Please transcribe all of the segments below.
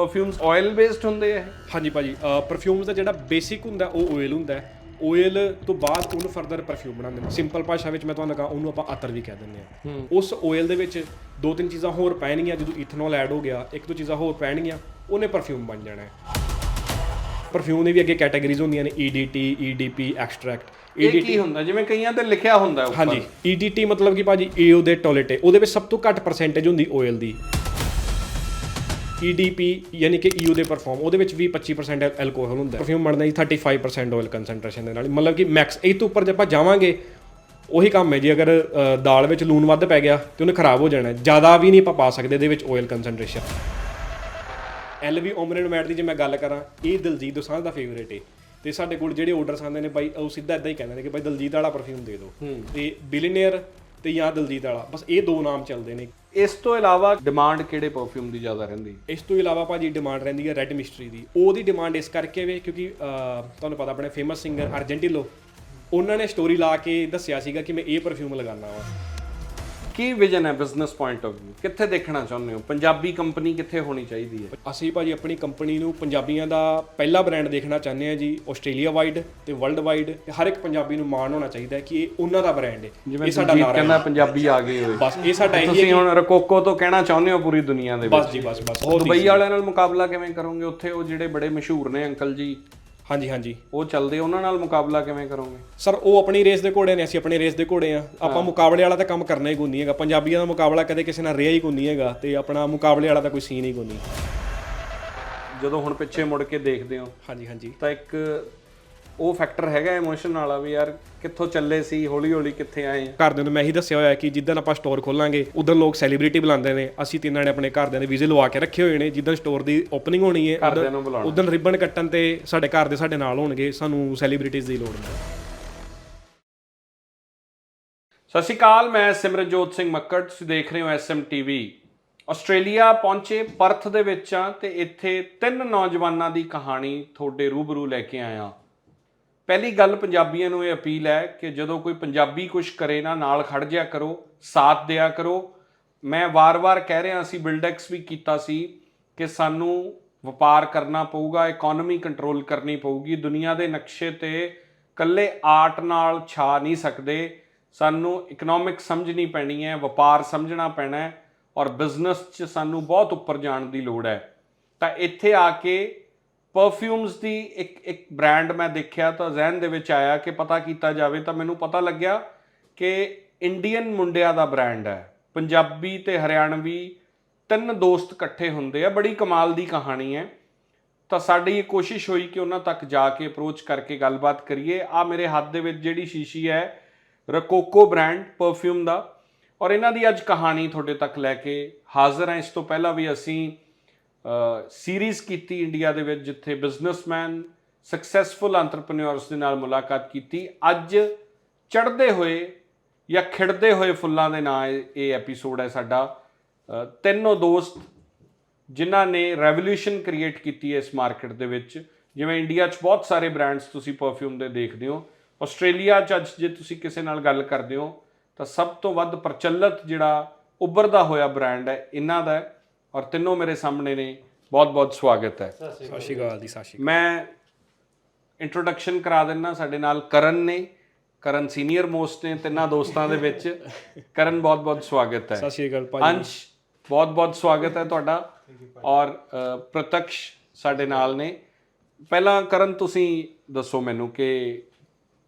Perfumes oil based ਹੁੰਦੇ ਆ? ਹਾਂਜੀ ਭਾਜੀ ਪਰਫਿਊਮਸ ਦਾ ਜਿਹੜਾ ਬੇਸਿਕ ਹੁੰਦਾ ਉਹ ਆਇਲ ਹੁੰਦਾ ਹੈ। ਆਇਲ ਤੋਂ ਬਾਅਦ ਉਹਨੂੰ ਫਰਦਰ ਪਰਫਿਊਮ ਬਣਾਉਂਦੇ ਨੇ। ਸਿੰਪਲ ਭਾਸ਼ਾ ਵਿੱਚ ਮੈਂ ਤੁਹਾਨੂੰ ਕਹਾਂ ਉਹਨੂੰ ਆਪਾਂ ਅਤਰ ਵੀ ਕਹਿ ਦਿੰਦੇ ਆ ਉਸ ਆਇਲ ਦੇ ਵਿੱਚ ਦੋ ਤਿੰਨ ਚੀਜ਼ਾਂ ਹੋਰ ਪੈਣਗੀਆਂ ਜਦੋਂ ਇਥਨੋਲ ਐਡ ਹੋ ਗਿਆ ਇੱਕ ਦੋ ਚੀਜ਼ਾਂ ਹੋਰ ਪੈਣਗੀਆਂ ਉਹਨੇ ਪਰਫਿਊਮ ਬਣ ਜਾਣਾ ਹੈ। ਪਰਫਿਊਮ ਦੀ ਵੀ ਅੱਗੇ ਕੈਟਾਗਰੀਜ਼ ਹੁੰਦੀਆਂ ਨੇ E EDT EDP ਐਕਸਟ੍ਰੈਕਟ ਇਹ ਕੀ ਹੁੰਦਾ? ਜਿਵੇਂ ਕਈਆਂ ਤੇ ਲਿਖਿਆ ਹੁੰਦਾ ਉੱਪਰ। ਹਾਂਜੀ EDT ਮਤਲਬ ਕਿ ਭਾਜੀ ਏਓ ਦੇ ਟੋਇਲਟ ਉਹਦੇ ਵਿੱਚ ਸਭ ਤੋਂ ਘੱਟ ਪਰਸੈਂਟੇਜ ਹੁੰਦੀ ਆਇਲ ਦੀ। EDP ਯਾਨੀ ਕਿ EU ਦੇ ਪਰਫਾਰਮ ਉਹਦੇ ਵਿੱਚ ਵੀ 25% ਐਲਕੋਹਲ ਹੁੰਦਾ ਪਰਫਿਊਮ ਬਣਦਾ ਜੀ 35% ਆਇਲ ਕਨਸੈਂਟ੍ਰੇਸ਼ਨ ਦੇ ਨਾਲ। ਮਤਲਬ ਕਿ ਮੈਕਸ ਇਹ ਤੋਂ ਉੱਪਰ ਜੇ ਆਪਾਂ ਜਾਵਾਂਗੇ ਉਹੀ ਕੰਮ ਹੈ ਜੀ। ਅਗਰ ਦਾਲ ਵਿੱਚ ਲੂਣ ਵੱਧ ਪੈ ਗਿਆ ਤੇ ਉਹਨੇ ਖਰਾਬ ਹੋ ਜਾਣਾ ਜ਼ਿਆਦਾ ਵੀ ਨਹੀਂ ਆਪਾਂ ਪਾ ਸਕਦੇ ਇਹਦੇ ਵਿੱਚ ਆਇਲ ਕਨਸੈਂਟ੍ਰੇਸ਼ਨ ਐਲਵੀ ਓਮਰਨ ਮੈਟ ਦੀ ਜੇ ਮੈਂ ਗੱਲ ਕਰਾਂ ਇਹ ਦਲਜੀਤ ਦੋਸਾਂਝ ਦਾ ਫੇਵਰੇਟ ਹੈ ਤੇ ਸਾਡੇ ਕੋਲ ਜਿਹੜੇ ਆਰਡਰਸ ਆਉਂਦੇ ਨੇ ਬਾਈ ਉਹ ਸਿੱਧਾ ਇਦਾਂ ਹੀ ਕਹਿੰਦੇ ਨੇ ਕਿ ਬਾਈ ਦਲਜੀਤ ਵਾਲਾ ਪਰਫਿਊਮ ਦੇ ਦਿਓ। ਤੇ ਬਿਲੀਨੀਅਰ ਤੇ ਜਾਂ ਦਲਜੀਤ ਵਾਲਾ। ਬਸ ਇਹ ਦੋ ਨਾਮ ਚੱਲਦੇ ਨੇ। ਇਸ ਤੋਂ ਇਲਾਵਾ ਡਿਮਾਂਡ ਕਿਹੜੇ ਪਰਫਿਊਮ ਦੀ ਜ਼ਿਆਦਾ ਰਹਿੰਦੀ? ਇਸ ਤੋਂ ਇਲਾਵਾ ਭਾਜੀ ਡਿਮਾਂਡ ਰਹਿੰਦੀ ਹੈ ਰੈੱਡ ਮਿਸਟਰੀ ਦੀ। ਉਹਦੀ ਡਿਮਾਂਡ ਇਸ ਕਰਕੇ ਵੇ ਕਿਉਂਕਿ ਤੁਹਾਨੂੰ ਪਤਾ ਆਪਣੇ ਫੇਮਸ ਸਿੰਗਰ ਅਰਜੈਂਟਿਲੋ ਉਹਨਾਂ ਨੇ ਸਟੋਰੀ ਲਾ ਕੇ ਦੱਸਿਆ ਸੀਗਾ ਕਿ ਮੈਂ ਇਹ ਪਰਫਿਊਮ ਲਗਾਉਣਾ ਵਾ। ਕੀ ਵਿਜ਼ਨ ਹੈ ਬਿਜ਼ਨਸ ਪੁਆਇੰਟ ਆਫ View? ਕਿੱਥੇ ਦੇਖਣਾ ਚਾਹੁੰਦੇ ਹੋ? ਪੰਜਾਬੀ ਕੰਪਨੀ ਕਿੱਥੇ ਹੋਣੀ ਚਾਹੀਦੀ ਹੈ? ਅਸੀਂ ਭਾਜੀ ਆਪਣੀ ਕੰਪਨੀ ਨੂੰ ਪੰਜਾਬੀਆਂ ਦਾ ਪਹਿਲਾ ਬ੍ਰਾਂਡ ਦੇਖਣਾ ਚਾਹੁੰਦੇ ਹਾਂ ਜੀ ਆਸਟ੍ਰੇਲੀਆ ਵਾਈਡ ਤੇ ਵਰਲਡ ਵਾਈਡ ਤੇ ਹਰ ਇੱਕ ਪੰਜਾਬੀ ਨੂੰ ਮਾਣ ਹੋਣਾ ਚਾਹੀਦਾ ਹੈ ਕਿ ਇਹ ਉਹਨਾਂ ਦਾ ਬ੍ਰਾਂਡ ਹੈ। ਇਹ ਸਾਡਾ ਹੈ। ਕਹਿੰਦਾ ਪੰਜਾਬੀ ਆ ਗਏ ਹੋਏ। ਬਸ ਇਹ ਸਾਡਾ ਇਹੀ ਹੈ ਤੁਸੀਂ ਹੁਣ ਰਕੋਕੋ ਤੋਂ ਕਹਿਣਾ ਚਾਹੁੰਦੇ ਹੋ ਪੂਰੀ ਦੁਨੀਆ ਦੇ ਵਿੱਚ? ਬਸ ਜੀ ਬਸ ਬਸ ਬਹੁਤ ਦੁਬਈ ਵਾਲਿਆਂ ਨਾਲ ਮੁਕਾਬਲਾ ਕਿਵੇਂ ਕਰੋਗੇ? ਉੱਥੇ ਉਹ ਜਿਹੜੇ ਬੜੇ ਮਸ਼ਹੂਰ ਨੇ ਅੰਕਲ ਜੀ ਹਾਂਜੀ ਹਾਂਜੀ। ਉਹ ਚੱਲਦੇ ਉਹਨਾਂ ਨਾਲ ਮੁਕਾਬਲਾ ਕਿਵੇਂ ਕਰੋਗੇ? ਸਰ ਉਹ ਆਪਣੀ ਰੇਸ ਦੇ ਘੋੜੇ ਨੇ ਅਸੀਂ ਆਪਣੀ ਰੇਸ ਦੇ ਘੋੜੇ ਆ। ਆਪਾਂ ਮੁਕਾਬਲੇ ਵਾਲਾ ਤਾਂ ਕੰਮ ਕਰਨਾ ਹੀ ਕੋਈ ਨਹੀਂ ਹੈਗਾ। ਪੰਜਾਬੀਆਂ ਦਾ ਮੁਕਾਬਲਾ ਕਦੇ ਕਿਸੇ ਨਾਲ ਰਿਹਾ ਹੀ ਕੋਈ ਨਹੀਂ ਹੈਗਾ ਤੇ ਆਪਣਾ ਮੁਕਾਬਲੇ ਵਾਲਾ ਤਾਂ ਕੋਈ ਸੀਨ ਹੀ ਕੋਈ ਨਹੀਂ ਜਦੋਂ ਹੁਣ ਪਿੱਛੇ ਮੁੜ ਕੇ ਦੇਖਦੇ ਹੋ ਹਾਂਜੀ ਹਾਂਜੀ। ਤਾਂ ਇੱਕ ਉਹ ਫੈਕਟਰ ਹੈਗਾ ਇਮੋਸ਼ਨ ਵਾਲਾ ਵੀ ਯਾਰ ਕਿੱਥੋਂ ਚੱਲੇ ਸੀ ਹੌਲੀ ਹੌਲੀ ਕਿੱਥੇ ਆਏ ਆ। ਘਰਦਿਆਂ ਨੂੰ ਮੈਂ ਹੀ ਦੱਸਿਆ ਹੋਇਆ ਕਿ ਜਿੱਦਣ ਆਪਾਂ ਸਟੋਰ ਖੋਲਾਂਗੇ ਉਦੋਂ ਲੋਕ ਸੈਲੀਬ੍ਰਿਟੀ ਬੁਲਾਉਂਦੇ ਨੇ। ਅਸੀਂ ਤਿੰਨਾਂ ਨੇ ਆਪਣੇ ਘਰਦਿਆਂ ਦੇ ਵੀਜ਼ੇ ਲਵਾ ਕੇ ਰੱਖੇ ਹੋਏ ਨੇ। ਜਿੱਦਣ ਸਟੋਰ ਦੀ ਓਪਨਿੰਗ ਹੋਣੀ ਹੈ ਘਰਦਿਆਂ ਨੂੰ ਬੁਲਾਉਣਾ। ਉਦੋਂ ਰਿਬਨ ਕੱਟਣ ਤੇ ਸਾਡੇ ਘਰ ਦੇ ਸਾਡੇ ਨਾਲ ਹੋਣਗੇ ਸਾਨੂੰ ਸੈਲੀਬ੍ਰਿਟੀਜ਼ ਦੀ ਲੋੜ ਨਹੀਂ। ਸਤਿ ਸ਼੍ਰੀ ਅਕਾਲ ਮੈਂ ਸਿਮਰਨਜੋਤ ਸਿੰਘ ਮੱਕੜ ਤੁਸੀਂ ਦੇਖ ਰਹੇ ਹੋ ਐਸਐਮ ਟੀਵੀ ਆਸਟ੍ਰੇਲੀਆ ਪਹੁੰਚੇ ਪਰਥ ਦੇ ਵਿੱਚ ਆ ਤੇ ਇੱਥੇ ਤਿੰਨ ਨੌਜਵਾਨਾਂ ਦੀ ਕਹਾਣੀ ਤੁਹਾਡੇ ਰੂਬਰੂ ਲੈ ਕੇ ਆਇਆ। ਪਹਿਲੀ ਗੱਲ ਪੰਜਾਬੀਆਂ ਨੂੰ ਇਹ ਅਪੀਲ ਹੈ ਕਿ ਜਦੋਂ ਕੋਈ ਪੰਜਾਬੀ ਕੁਝ ਕਰੇ ਨਾ, ਨਾਲ ਖੜ ਜਿਆ ਕਰੋ, ਸਾਥ ਦਿਆ ਕਰੋ। ਮੈਂ ਵਾਰ-ਵਾਰ ਕਹਿ ਰਿਹਾ ਅਸੀਂ ਬਿਲਡੈਕਸ ਵੀ ਕੀਤਾ ਸੀ ਕਿ ਸਾਨੂੰ ਵਪਾਰ ਕਰਨਾ ਪਊਗਾ ਇਕਨੋਮੀ ਕੰਟਰੋਲ ਕਰਨੀ ਪਊਗੀ। ਦੁਨੀਆ ਦੇ ਨਕਸ਼ੇ ਤੇ ਕੱਲੇ ਆਰਟ ਨਾਲ ਛਾ ਨਹੀਂ ਸਕਦੇ। ਸਾਨੂੰ ਇਕਨੋਮਿਕ ਸਮਝਣੀ ਪੈਣੀ ਹੈ, ਵਪਾਰ ਸਮਝਣਾ ਪੈਣਾ ਹੈ ਔਰ ਬਿਜ਼ਨਸ 'ਚ ਸਾਨੂੰ ਬਹੁਤ ਉੱਪਰ ਜਾਣ ਦੀ ਲੋੜ ਹੈ। ਤਾਂ ਇੱਥੇ ਆ ਕੇ ਪਰਫਿਊਮਸ ਦੀ ਇੱਕ ਇੱਕ ਬ੍ਰਾਂਡ ਮੈਂ ਦੇਖਿਆ ਤਾਂ ਜ਼ਿਹਨ ਦੇ ਵਿੱਚ ਆਇਆ ਕਿ ਪਤਾ ਕੀਤਾ ਜਾਵੇ ਤਾਂ ਮੈਨੂੰ ਪਤਾ ਲੱਗਿਆ ਕਿ ਇੰਡੀਅਨ ਮੁੰਡਿਆਂ ਦਾ ਬ੍ਰਾਂਡ ਹੈ। ਪੰਜਾਬੀ ਤੇ ਹਰਿਆਣਵੀ ਤਿੰਨ ਦੋਸਤ ਇਕੱਠੇ ਹੁੰਦੇ ਆ, ਬੜੀ ਕਮਾਲ ਦੀ ਕਹਾਣੀ ਹੈ। ਤਾਂ ਸਾਡੀ ਇਹ ਕੋਸ਼ਿਸ਼ ਹੋਈ ਕਿ ਉਹਨਾਂ ਤੱਕ ਜਾ ਕੇ ਅਪਰੋਚ ਕਰਕੇ ਗੱਲਬਾਤ ਕਰੀਏ। ਆ ਮੇਰੇ ਹੱਥ ਦੇ ਵਿੱਚ ਜਿਹੜੀ ਸ਼ੀਸ਼ੀ ਹੈ, ਰਕੋਕੋ ਬ੍ਰਾਂਡ ਪਰਫਿਊਮ ਦਾ। ਔਰ ਇਹਨਾਂ ਦੀ ਅੱਜ ਕਹਾਣੀ ਤੁਹਾਡੇ ਤੱਕ ਲੈ ਕੇ ਹਾਜ਼ਰ ਹਾਂ। ਇਸ ਤੋਂ ਪਹਿਲਾਂ ਵੀ ਅਸੀਂ ਸੀਰੀਜ਼ ਕੀਤੀ ਇੰਡੀਆ ਦੇ ਵਿੱਚ ਜਿੱਥੇ ਬਿਜ਼ਨਸਮੈਨ ਸਕਸੈਸਫੁਲ ਐਂਟਰਪ੍ਰੀਨਿਓਰਸ ਦੇ ਨਾਲ ਮੁਲਾਕਾਤ ਕੀਤੀ। ਅੱਜ ਚੜ੍ਹਦੇ ਹੋਏ ਜਾਂ ਖਿੜਦੇ ਹੋਏ ਫੁੱਲਾਂ ਦੇ ਨਾਂ ਇਹ- ਐਪੀਸੋਡ ਹੈ ਸਾਡਾ। ਤਿੰਨੋਂ ਦੋਸਤ ਜਿਨ੍ਹਾਂ ਨੇ ਰੈਵੋਲੂਸ਼ਨ ਕ੍ਰੀਏਟ ਕੀਤੀ ਹੈ ਇਸ ਮਾਰਕੀਟ ਦੇ ਵਿੱਚ। ਜਿਵੇਂ ਇੰਡੀਆ 'ਚ ਬਹੁਤ ਸਾਰੇ ਬ੍ਰਾਂਡਸ ਤੁਸੀਂ ਪਰਫਿਊਮ ਦੇ ਦੇਖਦੇ ਹੋ। ਆਸਟ੍ਰੇਲੀਆ 'ਚ ਅੱਜ ਜੇ ਤੁਸੀਂ ਕਿਸੇ ਨਾਲ ਗੱਲ ਕਰਦੇ ਹੋ, ਤਾਂ ਸਭ ਤੋਂ ਵੱਧ ਪ੍ਰਚਲਿਤ ਜਿਹੜਾ ਉੱਭਰਦਾ ਹੋਇਆ ਬ੍ਰਾਂਡ ਹੈ, ਇਹਨਾਂ ਦਾ ਹੈ। ਔਰ ਤਿੰਨੋਂ ਮੇਰੇ ਸਾਹਮਣੇ ਨੇ। ਬਹੁਤ ਬਹੁਤ ਸਵਾਗਤ ਹੈ। ਸਤਿ ਸ਼੍ਰੀ ਅਕਾਲ ਜੀ ਸਤਿ ਸ਼੍ਰੀ ਮੈਂ ਇੰਟਰੋਡਕਸ਼ਨ ਕਰਾ ਦਿੰਨਾ ਸਾਡੇ ਨਾਲ ਕਰਨ ਨੇ। ਕਰਨ ਸੀਨੀਅਰ ਮੋਸਟ ਨੇ ਤਿੰਨਾਂ ਦੋਸਤਾਂ ਦੇ ਵਿੱਚ। ਕਰਨ ਬਹੁਤ ਬਹੁਤ ਸਵਾਗਤ ਹੈ। ਸਤਿ ਸ਼੍ਰੀ ਅਕਾਲ ਭਾਜੀ ਅੰਸ਼ ਬਹੁਤ ਬਹੁਤ ਸਵਾਗਤ ਹੈ ਤੁਹਾਡਾ। ਔਰ ਪ੍ਰਤਕਸ਼ ਸਾਡੇ ਨਾਲ ਨੇ। ਪਹਿਲਾਂ ਕਰਨ ਤੁਸੀਂ ਦੱਸੋ ਮੈਨੂੰ ਕਿ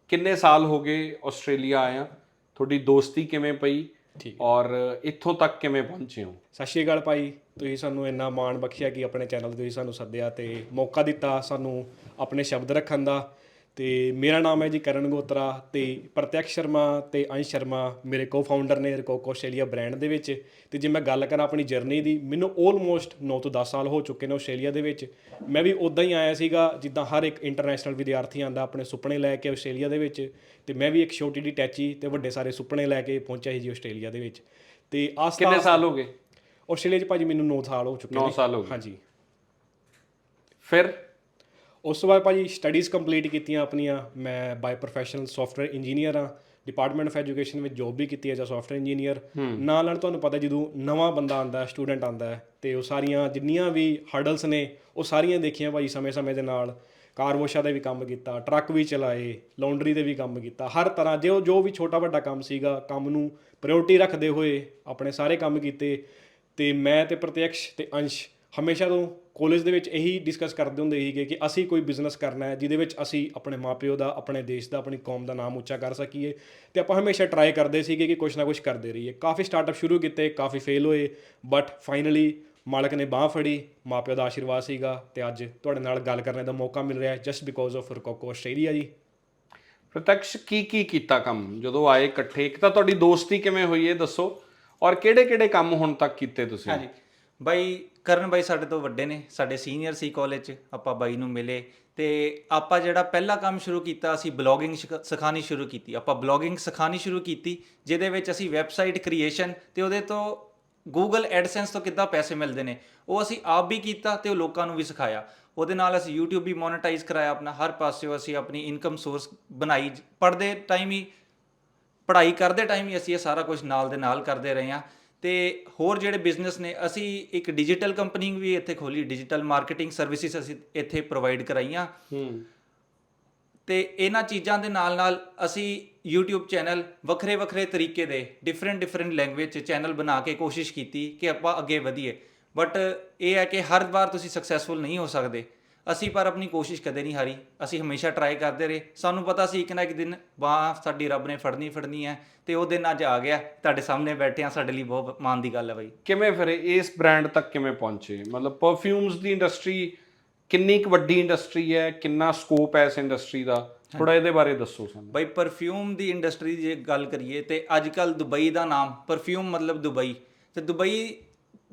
ਕਿੰਨੇ ਸਾਲ ਹੋ ਗਏ ਆਸਟ੍ਰੇਲੀਆ ਆਇਆ? ਤੁਹਾਡੀ ਦੋਸਤੀ ਕਿਵੇਂ ਪਈ? ਠੀਕ। ਔਰ ਇੱਥੋਂ ਤੱਕ ਕਿਵੇਂ ਪਹੁੰਚੇ ਹੋ? ਸਤਿ ਸ਼੍ਰੀ ਅਕਾਲ ਭਾਈ। ਤੁਸੀਂ ਸਾਨੂੰ ਇੰਨਾ ਮਾਣ ਬਖਸ਼ਿਆ ਕਿ ਆਪਣੇ ਚੈਨਲ ਤੇ ਤੁਸੀਂ ਸਾਨੂੰ ਸੱਦਿਆ ਤੇ ਮੌਕਾ ਦਿੱਤਾ ਸਾਨੂੰ ਆਪਣੇ ਸ਼ਬਦ ਰੱਖਣ ਦਾ। ਤੇ ਮੇਰਾ ਨਾਮ ਹੈ ਜੀ ਕਰਨ ਗੋਤਰਾ ਤੇ ਪ੍ਰਤਿਆਕਸ਼ ਸ਼ਰਮਾ ਤੇ ਅੰਸ਼ ਸ਼ਰਮਾ ਮੇਰੇ ਕੋ-ਫਾਊਂਡਰ ਨੇ ਰਕੋਕੋ ਆਸਟ੍ਰੇਲੀਆ ਬ੍ਰਾਂਡ ਦੇ ਵਿੱਚ। ਤੇ ਜੇ ਮੈਂ ਗੱਲ ਕਰਾਂ ਆਪਣੀ ਜਰਨੀ ਦੀ ਮੈਨੂੰ ਆਲਮੋਸਟ 9 ਤੋਂ 10 ਸਾਲ ਹੋ ਚੁੱਕੇ ਨੇ ਆਸਟ੍ਰੇਲੀਆ ਦੇ ਵਿੱਚ। ਮੈਂ ਵੀ ਉਦਾਂ ਹੀ ਆਇਆ ਸੀਗਾ ਜਿੱਦਾਂ ਹਰ ਇੱਕ ਇੰਟਰਨੈਸ਼ਨਲ ਵਿਦਿਆਰਥੀ ਆਂਦਾ ਆਪਣੇ ਸੁਪਨੇ ਲੈ ਕੇ ਆਸਟ੍ਰੇਲੀਆ ਦੇ ਵਿੱਚ। ਤੇ ਮੈਂ ਵੀ ਇੱਕ ਛੋਟੀ ਜਿਹੀ ਟੈਚੀ ਤੇ ਵੱਡੇ ਸਾਰੇ ਸੁਪਨੇ ਲੈ ਕੇ ਪਹੁੰਚਿਆ ਸੀ ਜੀ ਆਸਟ੍ਰੇਲੀਆ ਦੇ ਵਿੱਚ। ਤੇ ਆਸਤਾ ਕਿੰਨੇ ਸਾਲ ਹੋ ਗਏ? ਆਸਟ੍ਰੇਲੀਆ 'ਚ ਭਾਜੀ ਮੈਨੂੰ 9 ਸਾਲ ਹੋ ਚੁੱਕੇ 9 ਨੇ ਸਾਲ ਹੋ ਗਏ। ਹਾਂਜੀ। ਫਿਰ? ਉਸ ਤੋਂ ਬਾਅਦ ਭਾਜੀ ਸਟੱਡੀਜ਼ ਕੰਪਲੀਟ ਕੀਤੀਆਂ ਆਪਣੀਆਂ। ਮੈਂ ਬਾਈ ਪ੍ਰੋਫੈਸ਼ਨਲ ਸੌਫਟਵੇਅਰ ਇੰਜੀਨੀਅਰ ਹਾਂ। ਡਿਪਾਰਟਮੈਂਟ ਆਫ ਐਜੂਕੇਸ਼ਨ ਵਿੱਚ ਜੌਬ ਵੀ ਕੀਤੀ ਹੈ ਅ ਸੌਫਟਵੇਅਰ ਇੰਜੀਨੀਅਰ ਨਾਲ ਨਾਲ ਤੁਹਾਨੂੰ ਪਤਾ ਜਦੋਂ ਨਵਾਂ ਬੰਦਾ ਆਂਦਾ ਸਟੂਡੈਂਟ ਆਂਦਾ ਹੈ ਤੇ ਉਹ ਸਾਰੀਆਂ ਜਿੰਨੀਆਂ ਵੀ ਹਰਡਲਸ ਨੇ ਉਹ ਸਾਰੀਆਂ ਦੇਖੀਆਂ ਭਾਈ ਸਮੇਂ-ਸਮੇਂ ਦੇ ਨਾਲ। ਕਾਰ ਵਾਸ਼ਾਂ ਦੇ ਵੀ ਕੰਮ ਕੀਤਾ ਟਰੱਕ ਵੀ ਚਲਾਏ ਲਾਉਂਡਰੀ ਦੇ ਵੀ ਕੰਮ ਕੀਤਾ। ਹਰ ਤਰ੍ਹਾਂ ਜੋ ਜੋ ਵੀ ਛੋਟਾ ਵੱਡਾ ਕੰਮ ਸੀਗਾ ਕੰਮ ਨੂੰ ਪ੍ਰਾਇੋਰਟੀ ਰੱਖਦੇ ਹੋਏ ਆਪਣੇ ਸਾਰੇ ਕੰਮ ਕੀਤੇ ਤੇ ਮੈਂ ਤੇ ਪ੍ਰਤਿਅਕਸ਼ ਤੇ ਅੰਸ਼ ਹਮੇਸ਼ਾ ਤੋਂ ਕਾਲਜ ਦੇ ਵਿੱਚ ਇਹੀ ਡਿਸਕਸ ਕਰਦੇ ਹੁੰਦੇ ਸੀਗੇ ਕਿ ਅਸੀਂ ਕੋਈ ਬਿਜ਼ਨਸ ਕਰਨਾ ਹੈ ਜਿਹਦੇ ਵਿੱਚ ਅਸੀਂ ਆਪਣੇ ਮਾਪਿਓ ਦਾ ਆਪਣੇ ਦੇਸ਼ ਦਾ ਆਪਣੀ ਕੌਮ ਦਾ ਨਾਮ ਉੱਚਾ ਕਰ ਸਕੀਏ। ਤੇ ਆਪਾਂ ਹਮੇਸ਼ਾ ਟਰਾਈ ਕਰਦੇ ਸੀਗੇ ਕਿ ਕੁਝ ਨਾ ਕੁਝ ਕਰਦੇ ਰਹੀਏ। ਕਾਫੀ ਸਟਾਰਟਅਪ ਸ਼ੁਰੂ ਕੀਤੇ ਕਾਫੀ ਫੇਲ ਹੋਏ ਬਟ ਫਾਈਨਲੀ ਮਾਲਕ ਨੇ ਬਾਹ ਫੜੀ ਮਾਪਿਓ ਦਾ ਆਸ਼ੀਰਵਾਦ ਸੀਗਾ ਤੇ ਅੱਜ ਤੁਹਾਡੇ ਨਾਲ ਗੱਲ ਕਰਨ ਦਾ ਮੌਕਾ ਮਿਲ ਰਿਹਾ just because of Rococo Australia ji. ਪ੍ਰਤੱਕਸ਼ ਕੀ ਕੀ ਕੀਤਾ ਕੰਮ? ਜਦੋਂ ਆਏ ਇਕੱਠੇ ਇੱਕ ਤਾਂ ਤੁਹਾਡੀ ਦੋਸਤੀ ਕਿਵੇਂ ਹੋਈ ਇਹ ਦੱਸੋ। ਔਰ ਕਿਹੜੇ ਕਿਹੜੇ ਕੰਮ ਹੁਣ ਤੱਕ ਕੀਤੇ ਤੁਸੀਂ? ਹਾਂਜੀ। ਬਾਈ ਕਰਨ ਬਾਈ ਸਾਡੇ ਤੋਂ ਵੱਡੇ ਨੇ, ਸਾਡੇ ਸੀਨੀਅਰ ਸੀ ਕਾਲਜ 'ਚ ਆਪਾਂ ਬਾਈ ਨੂੰ ਮਿਲੇ ਤੇ ਆਪਾਂ ਜਿਹੜਾ ਪਹਿਲਾ ਕੰਮ ਸ਼ੁਰੂ ਕੀਤਾ, ਅਸੀਂ ਬਲੌਗਿੰਗ ਸਿਖਾਣੀ ਸ਼ੁਰੂ ਕੀਤੀ। ਆਪਾਂ ਬਲੌਗਿੰਗ ਸਿਖਾਣੀ ਸ਼ੁਰੂ ਕੀਤੀ, ਜਿਹਦੇ ਵਿੱਚ ਅਸੀਂ ਵੈਬਸਾਈਟ ਕ੍ਰੀਏਸ਼ਨ ਤੇ ਉਹਦੇ ਤੋਂ ਗੂਗਲ ਐਡਸੈਂਸ ਤੋਂ ਕਿੱਦਾਂ ਪੈਸੇ ਮਿਲਦੇ ਨੇ, ਉਹ ਅਸੀਂ ਆਪ ਵੀ ਕੀਤਾ ਤੇ ਉਹ ਲੋਕਾਂ ਨੂੰ ਵੀ ਸਿਖਾਇਆ। ਉਹਦੇ ਨਾਲ ਅਸੀਂ YouTube ਵੀ ਮੋਨੇਟਾਈਜ਼ ਕਰਾਇਆ ਆਪਣਾ, ਹਰ ਪਾਸਿਓਂ ਅਸੀਂ ਆਪਣੀ ਇਨਕਮ ਸੋਰਸ ਬਣਾਈ ਪੜਦੇ ਟਾਈਮ ਹੀ, ਪੜ੍ਹਾਈ ਕਰਦੇ ਟਾਈਮ ਹੀ ਅਸੀਂ ਇਹ ਸਾਰਾ ਕੁਝ ਨਾਲ ਦੇ ਨਾਲ ਕਰਦੇ ਰਹੇ ਹਾਂ। ਤੇ ਹੋਰ ਜਿਹੜੇ ਬਿਜ਼ਨਸ ਨੇ ਅਸੀਂ ਇੱਕ ਡਿਜੀਟਲ ਕੰਪਨੀ ਵੀ ਇੱਥੇ ਖੋਲੀ ਡਿਜੀਟਲ ਮਾਰਕੀਟਿੰਗ ਸਰਵਿਸਿਜ਼ ਅਸੀਂ ਇੱਥੇ ਪ੍ਰੋਵਾਈਡ ਕਰਾਈਆਂ। ਹੂੰ। ਤੇ ਇਹਨਾਂ ਚੀਜ਼ਾਂ ਦੇ ਨਾਲ ਨਾਲ ਅਸੀਂ YouTube ਚੈਨਲ ਵੱਖਰੇ ਵੱਖਰੇ ਤਰੀਕੇ ਦੇ ਡਿਫਰੈਂਟ ਡਿਫਰੈਂਟ ਲੈਂਗੁਏਜ 'ਚ ਚੈਨਲ ਬਣਾ ਕੇ ਕੋਸ਼ਿਸ਼ ਕੀਤੀ ਕਿ ਆਪਾਂ ਅੱਗੇ ਵਧੀਏ। ਬਟ ਇਹ ਹੈ ਕਿ ਹਰ ਵਾਰ ਤੁਸੀਂ ਸਕਸੈਸਫੁਲ ਨਹੀਂ ਹੋ ਸਕਦੇ। ਅਸੀਂ ਪਰ ਆਪਣੀ ਕੋਸ਼ਿਸ਼ ਕਦੇ ਨਹੀਂ ਹਾਰੀ। ਅਸੀਂ ਹਮੇਸ਼ਾ ਟਰਾਈ ਕਰਦੇ ਰਹੇ। ਸਾਨੂੰ ਪਤਾ ਸੀ ਇੱਕ ਨਾ ਇੱਕ ਦਿਨ ਬਾਹ ਸਾਡੀ ਰੱਬ ਨੇ ਫੜਨੀ ਫੜਨੀ ਹੈ ਤੇ ਉਹ ਦਿਨ ਅੱਜ ਆ ਗਿਆ। ਤੁਹਾਡੇ ਸਾਹਮਣੇ ਬੈਠੇ ਆ ਸਾਡੇ ਲਈ ਬਹੁਤ ਮਾਣ ਦੀ ਗੱਲ ਹੈ ਬਾਈ। ਕਿਵੇਂ ਫਿਰ ਇਸ ਬ੍ਰਾਂਡ ਤੱਕ ਕਿਵੇਂ ਪਹੁੰਚੇ? ਮਤਲਬ ਪਰਫਿਊਮਸ ਦੀ ਇੰਡਸਟਰੀ ਕਿੰਨੀ ਕੁ ਵੱਡੀ ਇੰਡਸਟਰੀ ਹੈ ਕਿੰਨਾ ਸਕੋਪ ਹੈ ਇਸ ਇੰਡਸਟਰੀ ਦਾ? ਥੋੜਾ ਇਹਦੇ ਬਾਰੇ ਦੱਸੋ ਸਾਨੂੰ। ਬਈ ਪਰਫਿਊਮ ਦੀ ਇੰਡਸਟਰੀ ਦੀ ਜੇ ਗੱਲ ਕਰੀਏ ਤੇ ਅੱਜ ਕੱਲ ਦੁਬਈ ਦਾ ਨਾਮ ਪਰਫਿਊਮ ਮਤਲਬ ਦੁਬਈ। ਤੇ ਦੁਬਈ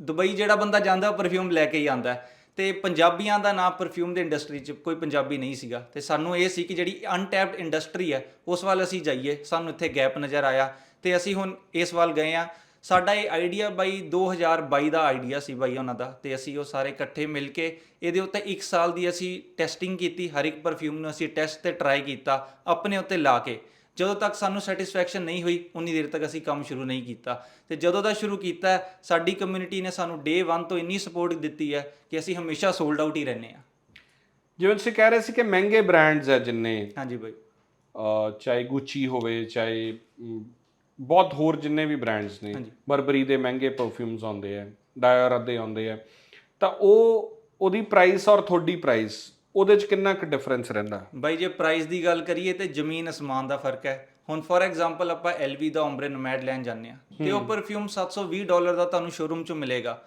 ਦੁਬਈ ਜਿਹੜਾ ਬੰਦਾ ਜਾਂਦਾ ਪਰਫਿਊਮ ਲੈ ਕੇ ਹੀ ਆਂਦਾ ਹੈ। ਤੇ ਪੰਜਾਬੀਆਂ ਦਾ ਨਾਂ ਪਰਫਿਊਮ ਦੇ ਇੰਡਸਟਰੀ 'ਚ ਕੋਈ ਪੰਜਾਬੀ ਨਹੀਂ ਸੀਗਾ। ਤੇ ਸਾਨੂੰ ਇਹ ਸੀ ਕਿ ਜਿਹੜੀ ਅਨਟੈਪਡ ਇੰਡਸਟਰੀ ਹੈ, ਉਸ ਵੱਲ ਅਸੀਂ ਜਾਈਏ। ਸਾਨੂੰ ਇੱਥੇ ਗੈਪ ਨਜ਼ਰ ਆਇਆ ਤੇ ਅਸੀਂ ਹੁਣ ਇਸ ਵੱਲ ਗਏ ਆ ਸਾਡਾ ਇਹ ਆਈਡੀਆ ਬਾਈ 2022 ਦਾ ਆਈਡੀਆ ਸੀ ਬਾਈ ਉਹਨਾਂ ਦਾ ਤੇ ਅਸੀਂ ਉਹ ਸਾਰੇ ਇਕੱਠੇ ਮਿਲ ਕੇ ਇਹਦੇ ਉੱਤੇ 1 ਸਾਲ ਦੀ ਅਸੀਂ ਟੈਸਟਿੰਗ ਕੀਤੀ। ਹਰ ਇੱਕ ਪਰਫਿਊਮ ਨੂੰ ਅਸੀਂ ਟੈਸਟ ਤੇ ਟਰਾਈ ਕੀਤਾ, ਆਪਣੇ ਉੱਤੇ ਲਾ ਕੇ। ਜਦੋਂ ਤੱਕ ਸਾਨੂੰ ਸੈਟੀਸਫੈਕਸ਼ਨ ਨਹੀਂ ਹੋਈ ਉਨੀ ਦੇਰ ਤੱਕ ਅਸੀਂ ਕੰਮ ਸ਼ੁਰੂ ਨਹੀਂ ਕੀਤਾ। ਤੇ ਜਦੋਂ ਦਾ ਸ਼ੁਰੂ ਕੀਤਾ ਸਾਡੀ ਕਮਿਊਨਿਟੀ ਨੇ ਸਾਨੂੰ ਡੇ 1 ਤੋਂ ਇੰਨੀ ਸਪੋਰਟ ਦਿੱਤੀ ਹੈ ਕਿ ਅਸੀਂ ਹਮੇਸ਼ਾ ਸੋਲਡ ਆਊਟ ਹੀ ਰਹਿੰਦੇ ਆ ਜਿਵੇਂ ਤੁਸੀਂ ਕਹਿ ਰਹੇ ਸੀ ਕਿ ਮਹਿੰਗੇ ਬ੍ਰਾਂਡਸ ਹੈ ਜਿੰਨੇ। ਹਾਂਜੀ ਬਾਈ। ਚਾਹੇ ਗੁੱਚੀ ਹੋਵੇ ਚਾਹੇ ਬਹੁਤ ਹੋਰ ਜਿੰਨੇ ਵੀ ਬ੍ਰਾਂਡਸ ਨੇ। ਬਰਬਰੀ ਦੇ ਮਹਿੰਗੇ ਪਰਫਿਊਮਸ ਆਉਂਦੇ ਆ ਡਾਇਰ ਦੇ ਆਉਂਦੇ ਆ ਤਾਂ ਉਹ ਉਹਦੀ ਪ੍ਰਾਈਸ ਔਰ ਤੁਹਾਡੀ ਪ੍ਰਾਈਸ ਉਹਦੇ ਚ ਕਿੰਨਾ ਕੁ ਡਿਫਰੈਂਸ ਰਹਿੰਦਾ? ਬਾਈ ਜੇ ਪ੍ਰਾਈਸ ਦੀ ਗੱਲ ਕਰੀਏ ਤੇ ਜ਼ਮੀਨ ਅਸਮਾਨ ਦਾ ਫ਼ਰਕ ਹੈ। ਹੁਣ ਫੋਰ ਐਗਜ਼ਾਮਪਲ ਆਪਾਂ LV ਦਾ ਓਮਬਰੇ ਨੋਮੈਡ ਲੈਣ ਜਾਂਦੇ ਆ ਤੇ ਉਹ ਪਰਫਿਊਮ 720 ਡਾਲਰ ਦਾ ਤੁਹਾਨੂੰ ਸ਼ੋਰੂਮ 'ਚੋਂ ਮਿਲੇਗਾ।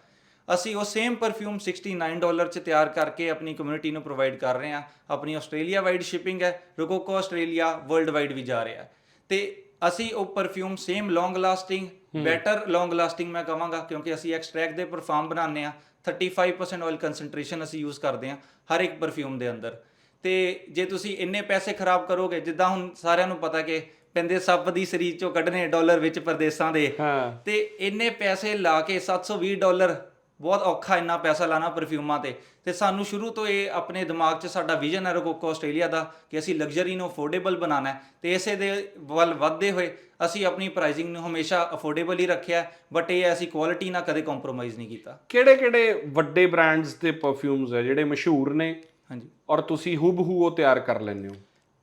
ਅਸੀਂ ਉਹ ਸੇਮ ਪਰਫਿਊਮ 69 ਡਾਲਰ 'ਚ ਤਿਆਰ ਕਰਕੇ ਆਪਣੀ ਕਮਿਊਨਿਟੀ ਨੂੰ ਪ੍ਰੋਵਾਈਡ ਕਰ ਰਹੇ ਆ ਆਪਣੀ ਆਸਟ੍ਰੇਲੀਆ ਵਾਈਡ ਸ਼ਿਪਿੰਗ ਹੈ ਰੋਕੋਕੋ ਆਸਟ੍ਰੇਲੀਆ ਵਰਲਡ ਵਾਈਡ ਵੀ ਜਾ ਰਿਹਾ ਤੇ ਅਸੀਂ ਉਹ perfume same long lasting better long lasting ਮੈਂ ਕਹਾਂਗਾ ਕਿਉਂਕਿ ਅਸੀਂ ਐਕਸਟ੍ਰੈਕਟ ਦੇ ਪਰਫਾਰਮ ਬਣਾਉਂਦੇ ਆ 35% ਆਇਲ ਕਨਸੈਂਟ੍ਰੇਸ਼ਨ ਅਸੀਂ ਯੂਜ਼ ਕਰਦੇ ਆ ਹਰ ਇੱਕ ਪਰਫਿਊਮ ਦੇ ਅੰਦਰ। ਤੇ ਜੇ ਤੁਸੀਂ ਇੰਨੇ ਪੈਸੇ ਖਰਾਬ ਕਰੋਗੇ ਜਿੱਦਾਂ ਹੁਣ ਸਾਰਿਆਂ ਨੂੰ ਪਤਾ ਕਿ ਪੈਂਦੇ ਸੱਪ ਦੀ ਸਰੀਰ ਚੋਂ ਕੱਢਣੇ ਡਾਲਰ ਵਿੱਚ ਪ੍ਰਦੇਸਾਂ ਦੇ ਹਾਂ। ਤੇ ਇੰਨੇ ਪੈਸੇ ਲਾ ਕੇ 720 ਡਾਲਰ ਬਹੁਤ ਔਖਾ ਇੰਨਾ ਪੈਸਾ ਲਾਣਾ ਪਰਫਿਊਮਾਂ ਤੇ। ਤੇ ਸਾਨੂੰ ਸ਼ੁਰੂ ਤੋਂ ਇਹ ਆਪਣੇ ਦਿਮਾਗ 'ਚ ਸਾਡਾ ਵਿਜ਼ਨ ਹੈ ਰੋਕੋਕੋ ਆਸਟ੍ਰੇਲੀਆ ਦਾ ਕਿ ਅਸੀਂ ਲਗਜ਼ਰੀ ਨੂੰ ਅਫੋਰਡੇਬਲ ਬਣਾਉਣਾ ਹੈ। ਤੇ ਇਸੇ ਦੇ ਵੱਲ ਵੱਧਦੇ ਹੋਏ ਅਸੀਂ ਆਪਣੀ ਪ੍ਰਾਈਸਿੰਗ ਨੂੰ ਹਮੇਸ਼ਾ ਅਫੋਰਡੇਬਲ ਹੀ ਰੱਖਿਆ ਬਟ ਇਹ ਹੈ ਅਸੀਂ ਕੁਆਲਿਟੀ ਨਾਲ ਕਦੇ ਕੰਪਰੋਮਾਈਜ਼ ਨਹੀਂ ਕੀਤਾ। ਕਿਹੜੇ ਕਿਹੜੇ ਵੱਡੇ ਬ੍ਰਾਂਡਸ ਦੇ ਪਰਫਿਊਮਸ ਹੈ ਜਿਹੜੇ ਮਸ਼ਹੂਰ ਨੇ? ਹਾਂਜੀ। ਔਰ ਤੁਸੀਂ ਹੂਬਹੂ ਉਹ ਤਿਆਰ ਕਰ ਲੈਂਦੇ ਹੋ?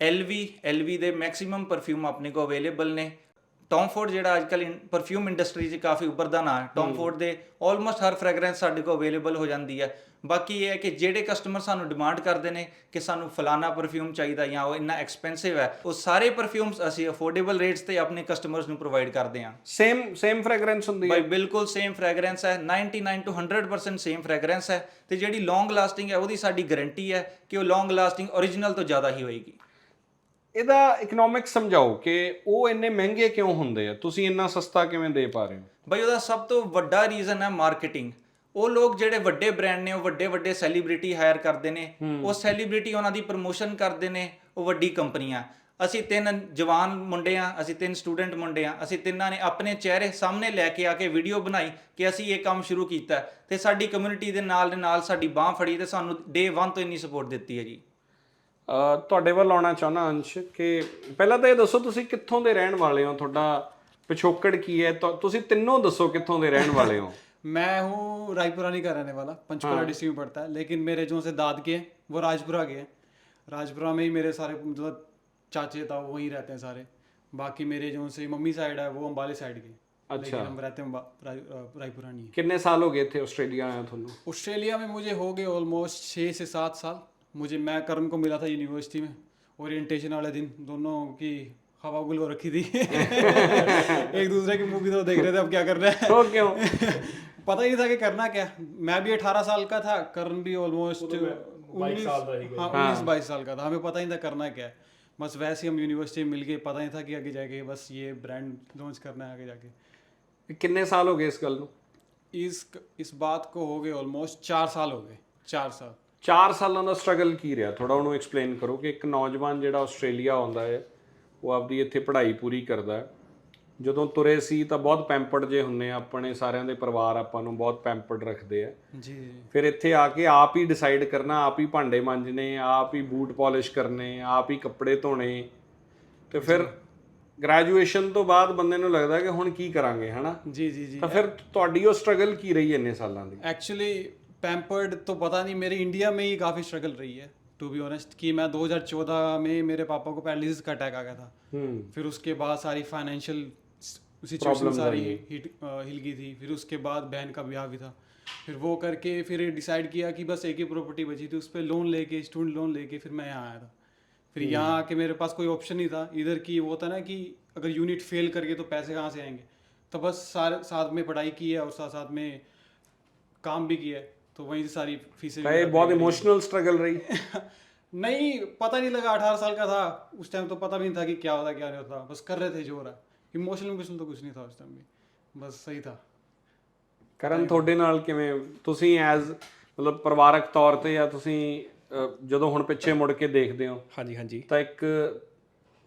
LV LV ਦੇ ਮੈਕਸਿਮਮ ਪਰਫਿਊਮ ਆਪਣੇ ਕੋ ਅਵੇਲੇਬਲ ਨੇ। ਟੌਮ ਫੋਰਡ ਜਿਹੜਾ ਅੱਜਕੱਲ ਪਰਫਿਊਮ ਇੰਡਸਟਰੀ 'ਚ ਕਾਫੀ ਉੱਭਰਦਾ ਨਾਂ ਹੈ। ਟੌਮ ਫੋਰਡ ਦੇ ਆਲਮੋਸਟ ਹਰ ਫ੍ਰੈਗਰੈਂਸ ਸਾਡੇ ਕੋ ਅਵੇਲੇਬਲ ਹੋ ਜਾਂਦੀ ਹੈ। ਬਾਕੀ ਇਹ ਹੈ ਕਿ ਜਿਹੜੇ ਕਸਟਮਰ ਸਾਨੂੰ ਡਿਮਾਂਡ ਕਰਦੇ ਨੇ ਕਿ ਸਾਨੂੰ ਫਲਾਨਾ ਪਰਫਿਊਮ ਚਾਹੀਦਾ ਜਾਂ ਉਹ ਇੰਨਾ ਐਕਸਪੈਂਸਿਵ ਹੈ ਉਹ ਸਾਰੇ ਪਰਫਿਊਮਸ ਅਸੀਂ ਅਫੋਰਡੇਬਲ ਰੇਟਸ ਤੇ ਆਪਣੇ ਕਸਟਮਰਸ ਨੂੰ ਪ੍ਰੋਵਾਈਡ ਕਰਦੇ ਹਾਂ। ਸੇਮ ਸੇਮ ਫ੍ਰੈਗਰੈਂਸ ਹੁੰਦੀ ਹੈ। ਬਾਈ ਬਿਲਕੁਲ ਸੇਮ ਫ੍ਰੈਗਰੈਂਸ ਹੈ 99 to 100% ਸੇਮ ਫ੍ਰੈਗਰੈਂਸ ਹੈ ਤੇ ਜਿਹੜੀ ਲੌਂਗ ਲਾਸਟਿੰਗ ਹੈ ਉਹਦੀ ਸਾਡੀ ਗਾਰੰਟੀ ਹੈ ਕਿ ਉਹ ਲੌਂਗ ਲਾਸਟਿੰਗ origignal ਤੋਂ ਜ਼ਿਆਦਾ ਹੀ ਹੋਏਗੀ। ਇਹਦਾ ਇਕਨੋਮਿਕਸ ਸਮਝਾਓ ਕਿ ਉਹ ਇੰਨੇ ਮਹਿੰਗੇ ਕਿਉਂ ਹੁੰਦੇ ਆ? ਤੁਸੀਂ ਇੰਨਾ ਸਸਤਾ ਕਿਵੇਂ ਦੇ ਪਾ ਰਹੇ ਹੋ? ਬਈ ਉਹਦਾ ਸਭ ਤੋਂ ਵੱਡਾ ਰੀਜ਼ਨ ਹੈ ਮਾਰਕੀਟਿੰਗ ਉਹ ਲੋਕ ਜਿਹੜੇ ਵੱਡੇ ਬ੍ਰਾਂਡ ਨੇ ਉਹ ਵੱਡੇ ਵੱਡੇ ਸੈਲੀਬ੍ਰਿਟੀ ਹਾਇਰ ਕਰਦੇ ਨੇ। ਉਹ ਸੈਲੀਬ੍ਰਿਟੀ ਉਹਨਾਂ ਦੀ ਪ੍ਰਮੋਸ਼ਨ ਕਰਦੇ ਨੇ ਉਹ ਵੱਡੀ ਕੰਪਨੀਆਂ। ਅਸੀਂ ਤਿੰਨ ਜਵਾਨ ਮੁੰਡੇ ਆ ਅਸੀਂ ਤਿੰਨ ਸਟੂਡੈਂਟ ਮੁੰਡੇ ਆ ਅਸੀਂ ਤਿੰਨਾਂ ਨੇ ਆਪਣੇ ਚਿਹਰੇ ਸਾਹਮਣੇ ਲੈ ਕੇ ਆ ਕੇ ਵੀਡੀਓ ਬਣਾਈ ਕਿ ਅਸੀਂ ਇਹ ਕੰਮ ਸ਼ੁਰੂ ਕੀਤਾ। ਤੇ ਸਾਡੀ ਕਮਿਊਨਿਟੀ ਦੇ ਨਾਲ ਦੇ ਨਾਲ ਸਾਡੀ ਬਾਹ ਫੜੀ ਤੇ ਸਾਨੂੰ ਡੇ 1 ਤੋਂ ਇੰਨੀ ਸਪੋਰਟ ਦਿੱਤੀ ਹੈ ਜੀ। ਤੁਹਾਡੇ ਵੱਲ ਆਉਣਾ ਚਾਹੁੰਦਾ ਅੰਸ਼ ਕਿ ਪਹਿਲਾਂ ਤਾਂ ਇਹ ਦੱਸੋ ਤੁਸੀਂ ਕਿੱਥੋਂ ਦੇ ਰਹਿਣ ਵਾਲੇ ਹੋ ਤੁਹਾਡਾ ਪਿਛੋਕੜ ਕੀ ਹੈ ਤੁ- ਤੁਸੀਂ ਤਿੰਨੋਂ ਦੱਸੋ ਕਿੱਥੋਂ ਦੇ ਰਹਿਣ ਵਾਲੇ ਹੋ मैं हूँ रायपुरानी का रहने वाला पंचकुला डिस्ट्रिक्ट में पड़ता है लेकिन मेरे जो से दाद के हैं वो राजपुरा के हैं राजपुरा में ही मेरे सारे मतलब चाचे था वो वहीं रहते हैं सारे बाकी मेरे जो से मम्मी साइड है वो अम्बाले साइड के अच्छा। लेकिन हम रहते हैं अम्बा- राय- अ, रायपुरानी ਕਿੰਨੇ ਸਾਲ ਹੋ ਗਏ ਇੱਥੇ ਆਸਟ੍ਰੇਲੀਆ ਆਇਆ ਤੁਹਾਨੂੰ ऑस्ट्रेलिया में मुझे हो गए ऑलमोस्ट छः से सात साल मुझे मैं करण को मिला था यूनिवर्सिटी में ओरिएंटेशन वाले दिन दोनों की हवा गुल रखी थी। एक दूसरे की मूवी तो देख रहे थे अब क्या कर रहे हैं? तो okay. पता ही था कि करना क्या। मैं भी अठारह साल का था करण भी ऑलमोस्ट हाँ, उन्नीस हाँ उन्नीस बाईस साल का था। हमें पता ही था करना क्या बस वैसे हम यूनिवर्सिटी मिल गए पता नहीं था कि आगे जाके बस ये ब्रांड लॉन्च करना है आगे जाके। कितने साल हो गए इस गल इस इस बात को हो गए ऑलमोस्ट चार साल हो गए चार साल। 4 ਸਾਲਾਂ ਦਾ ਸਟਰਗਲ ਕੀ ਰਿਹਾ? ਥੋੜਾ ਉਹਨੂੰ ਐਕਸਪਲੇਨ ਕਰੋ ਕਿ ਇੱਕ ਨੌਜਵਾਨ ਜਿਹੜਾ ਆਸਟ੍ਰੇਲੀਆ ਆਉਂਦਾ ਹੈ ਉਹ ਆਪਦੀ ਇੱਥੇ ਪੜ੍ਹਾਈ ਪੂਰੀ ਕਰਦਾ ਜਦੋਂ ਤੁਰੇ ਸੀ ਤਾਂ ਬਹੁਤ ਪੈਂਪਰਡ ਜੇ ਹੁੰਨੇ ਆਪਣੇ ਸਾਰਿਆਂ ਦੇ ਪਰਿਵਾਰ ਆਪਾਂ ਨੂੰ ਬਹੁਤ ਪੈਂਪਰਡ ਰੱਖਦੇ ਆ। ਜੀ। ਫਿਰ ਇੱਥੇ ਆ ਕੇ ਆਪ ਹੀ ਡਿਸਾਈਡ ਕਰਨਾ ਆਪ ਹੀ ਭਾਂਡੇ ਮਾਂਜਨੇ ਆਪ ਹੀ ਬੂਟ ਪਾਲਿਸ਼ ਕਰਨੇ ਆਪ ਹੀ ਕੱਪੜੇ ਧੋਣੇ। ਤੇ ਫਿਰ ਗ੍ਰੈਜੂਏਸ਼ਨ ਤੋਂ ਬਾਅਦ ਬੰਦੇ ਨੂੰ ਲੱਗਦਾ ਕਿ ਹੁਣ ਕੀ ਕਰਾਂਗੇ ਹਨਾ? ਜੀ ਜੀ ਜੀ। ਤਾਂ ਫਿਰ ਤੁਹਾਡੀ ਉਹ ਸਟਰਗਲ ਕੀ ਰਹੀ ਇੰਨੇ ਸਾਲਾਂ ਦੀ? ਐਕਚੁਅਲੀ पैम्पर्ड तो पता नहीं मेरे इंडिया में ही काफ़ी स्ट्रगल रही है टू बी ऑनेस्ट कि मैं 2014 में मेरे पापा को पैरालिसिस का अटैक आ गया था। ਹੂੰ फिर उसके बाद सारी फाइनेंशियल सिचुएशन सारी हिट हिल गई थी। फिर उसके बाद बहन का ब्याह भी था। फिर वो करके फिर डिसाइड किया कि बस एक ही प्रॉपर्टी बची थी उस पर लोन लेके स्टूडेंट लोन लेके फिर मैं यहाँ आया था। फिर यहाँ आके मेरे पास कोई ऑप्शन नहीं था। इधर की वो था ना कि अगर यूनिट फेल करके तो पैसे कहाँ से आएँगे? तो बस सारे साथ में पढ़ाई की है और साथ साथ में काम भी किया है। तो वहीं से सारी फीसें ਤਾਂ ਇਹ ਬਹੁਤ ਇਮੋਸ਼ਨਲ ਸਟਰਗਲ ਰਹੀ नहीं पता नहीं लगा अठारह साल का था उस टाइम तो पता भी नहीं था कि क्या होता क्या नहीं होता बस कर रहे थे जो हो रहा इमोशनल इमोशनल तो कुछ नहीं था उस टाइम भी बस सही था ਕਰਨ ਤੁਹਾਡੇ ਨਾਲ ਕਿਵੇਂ ਤੁਸੀਂ ਐਜ਼ ਮਤਲਬ ਪਰਿਵਾਰਕ ਤੌਰ ਤੇ ਜਾਂ ਤੁਸੀਂ ਅਹ, ਜਦੋਂ ਹੁਣ ਪਿੱਛੇ ਮੁੜ ਕੇ ਦੇਖਦੇ ਹੋ ਹਾਂਜੀ ਹਾਂਜੀ ਤਾਂ ਇੱਕ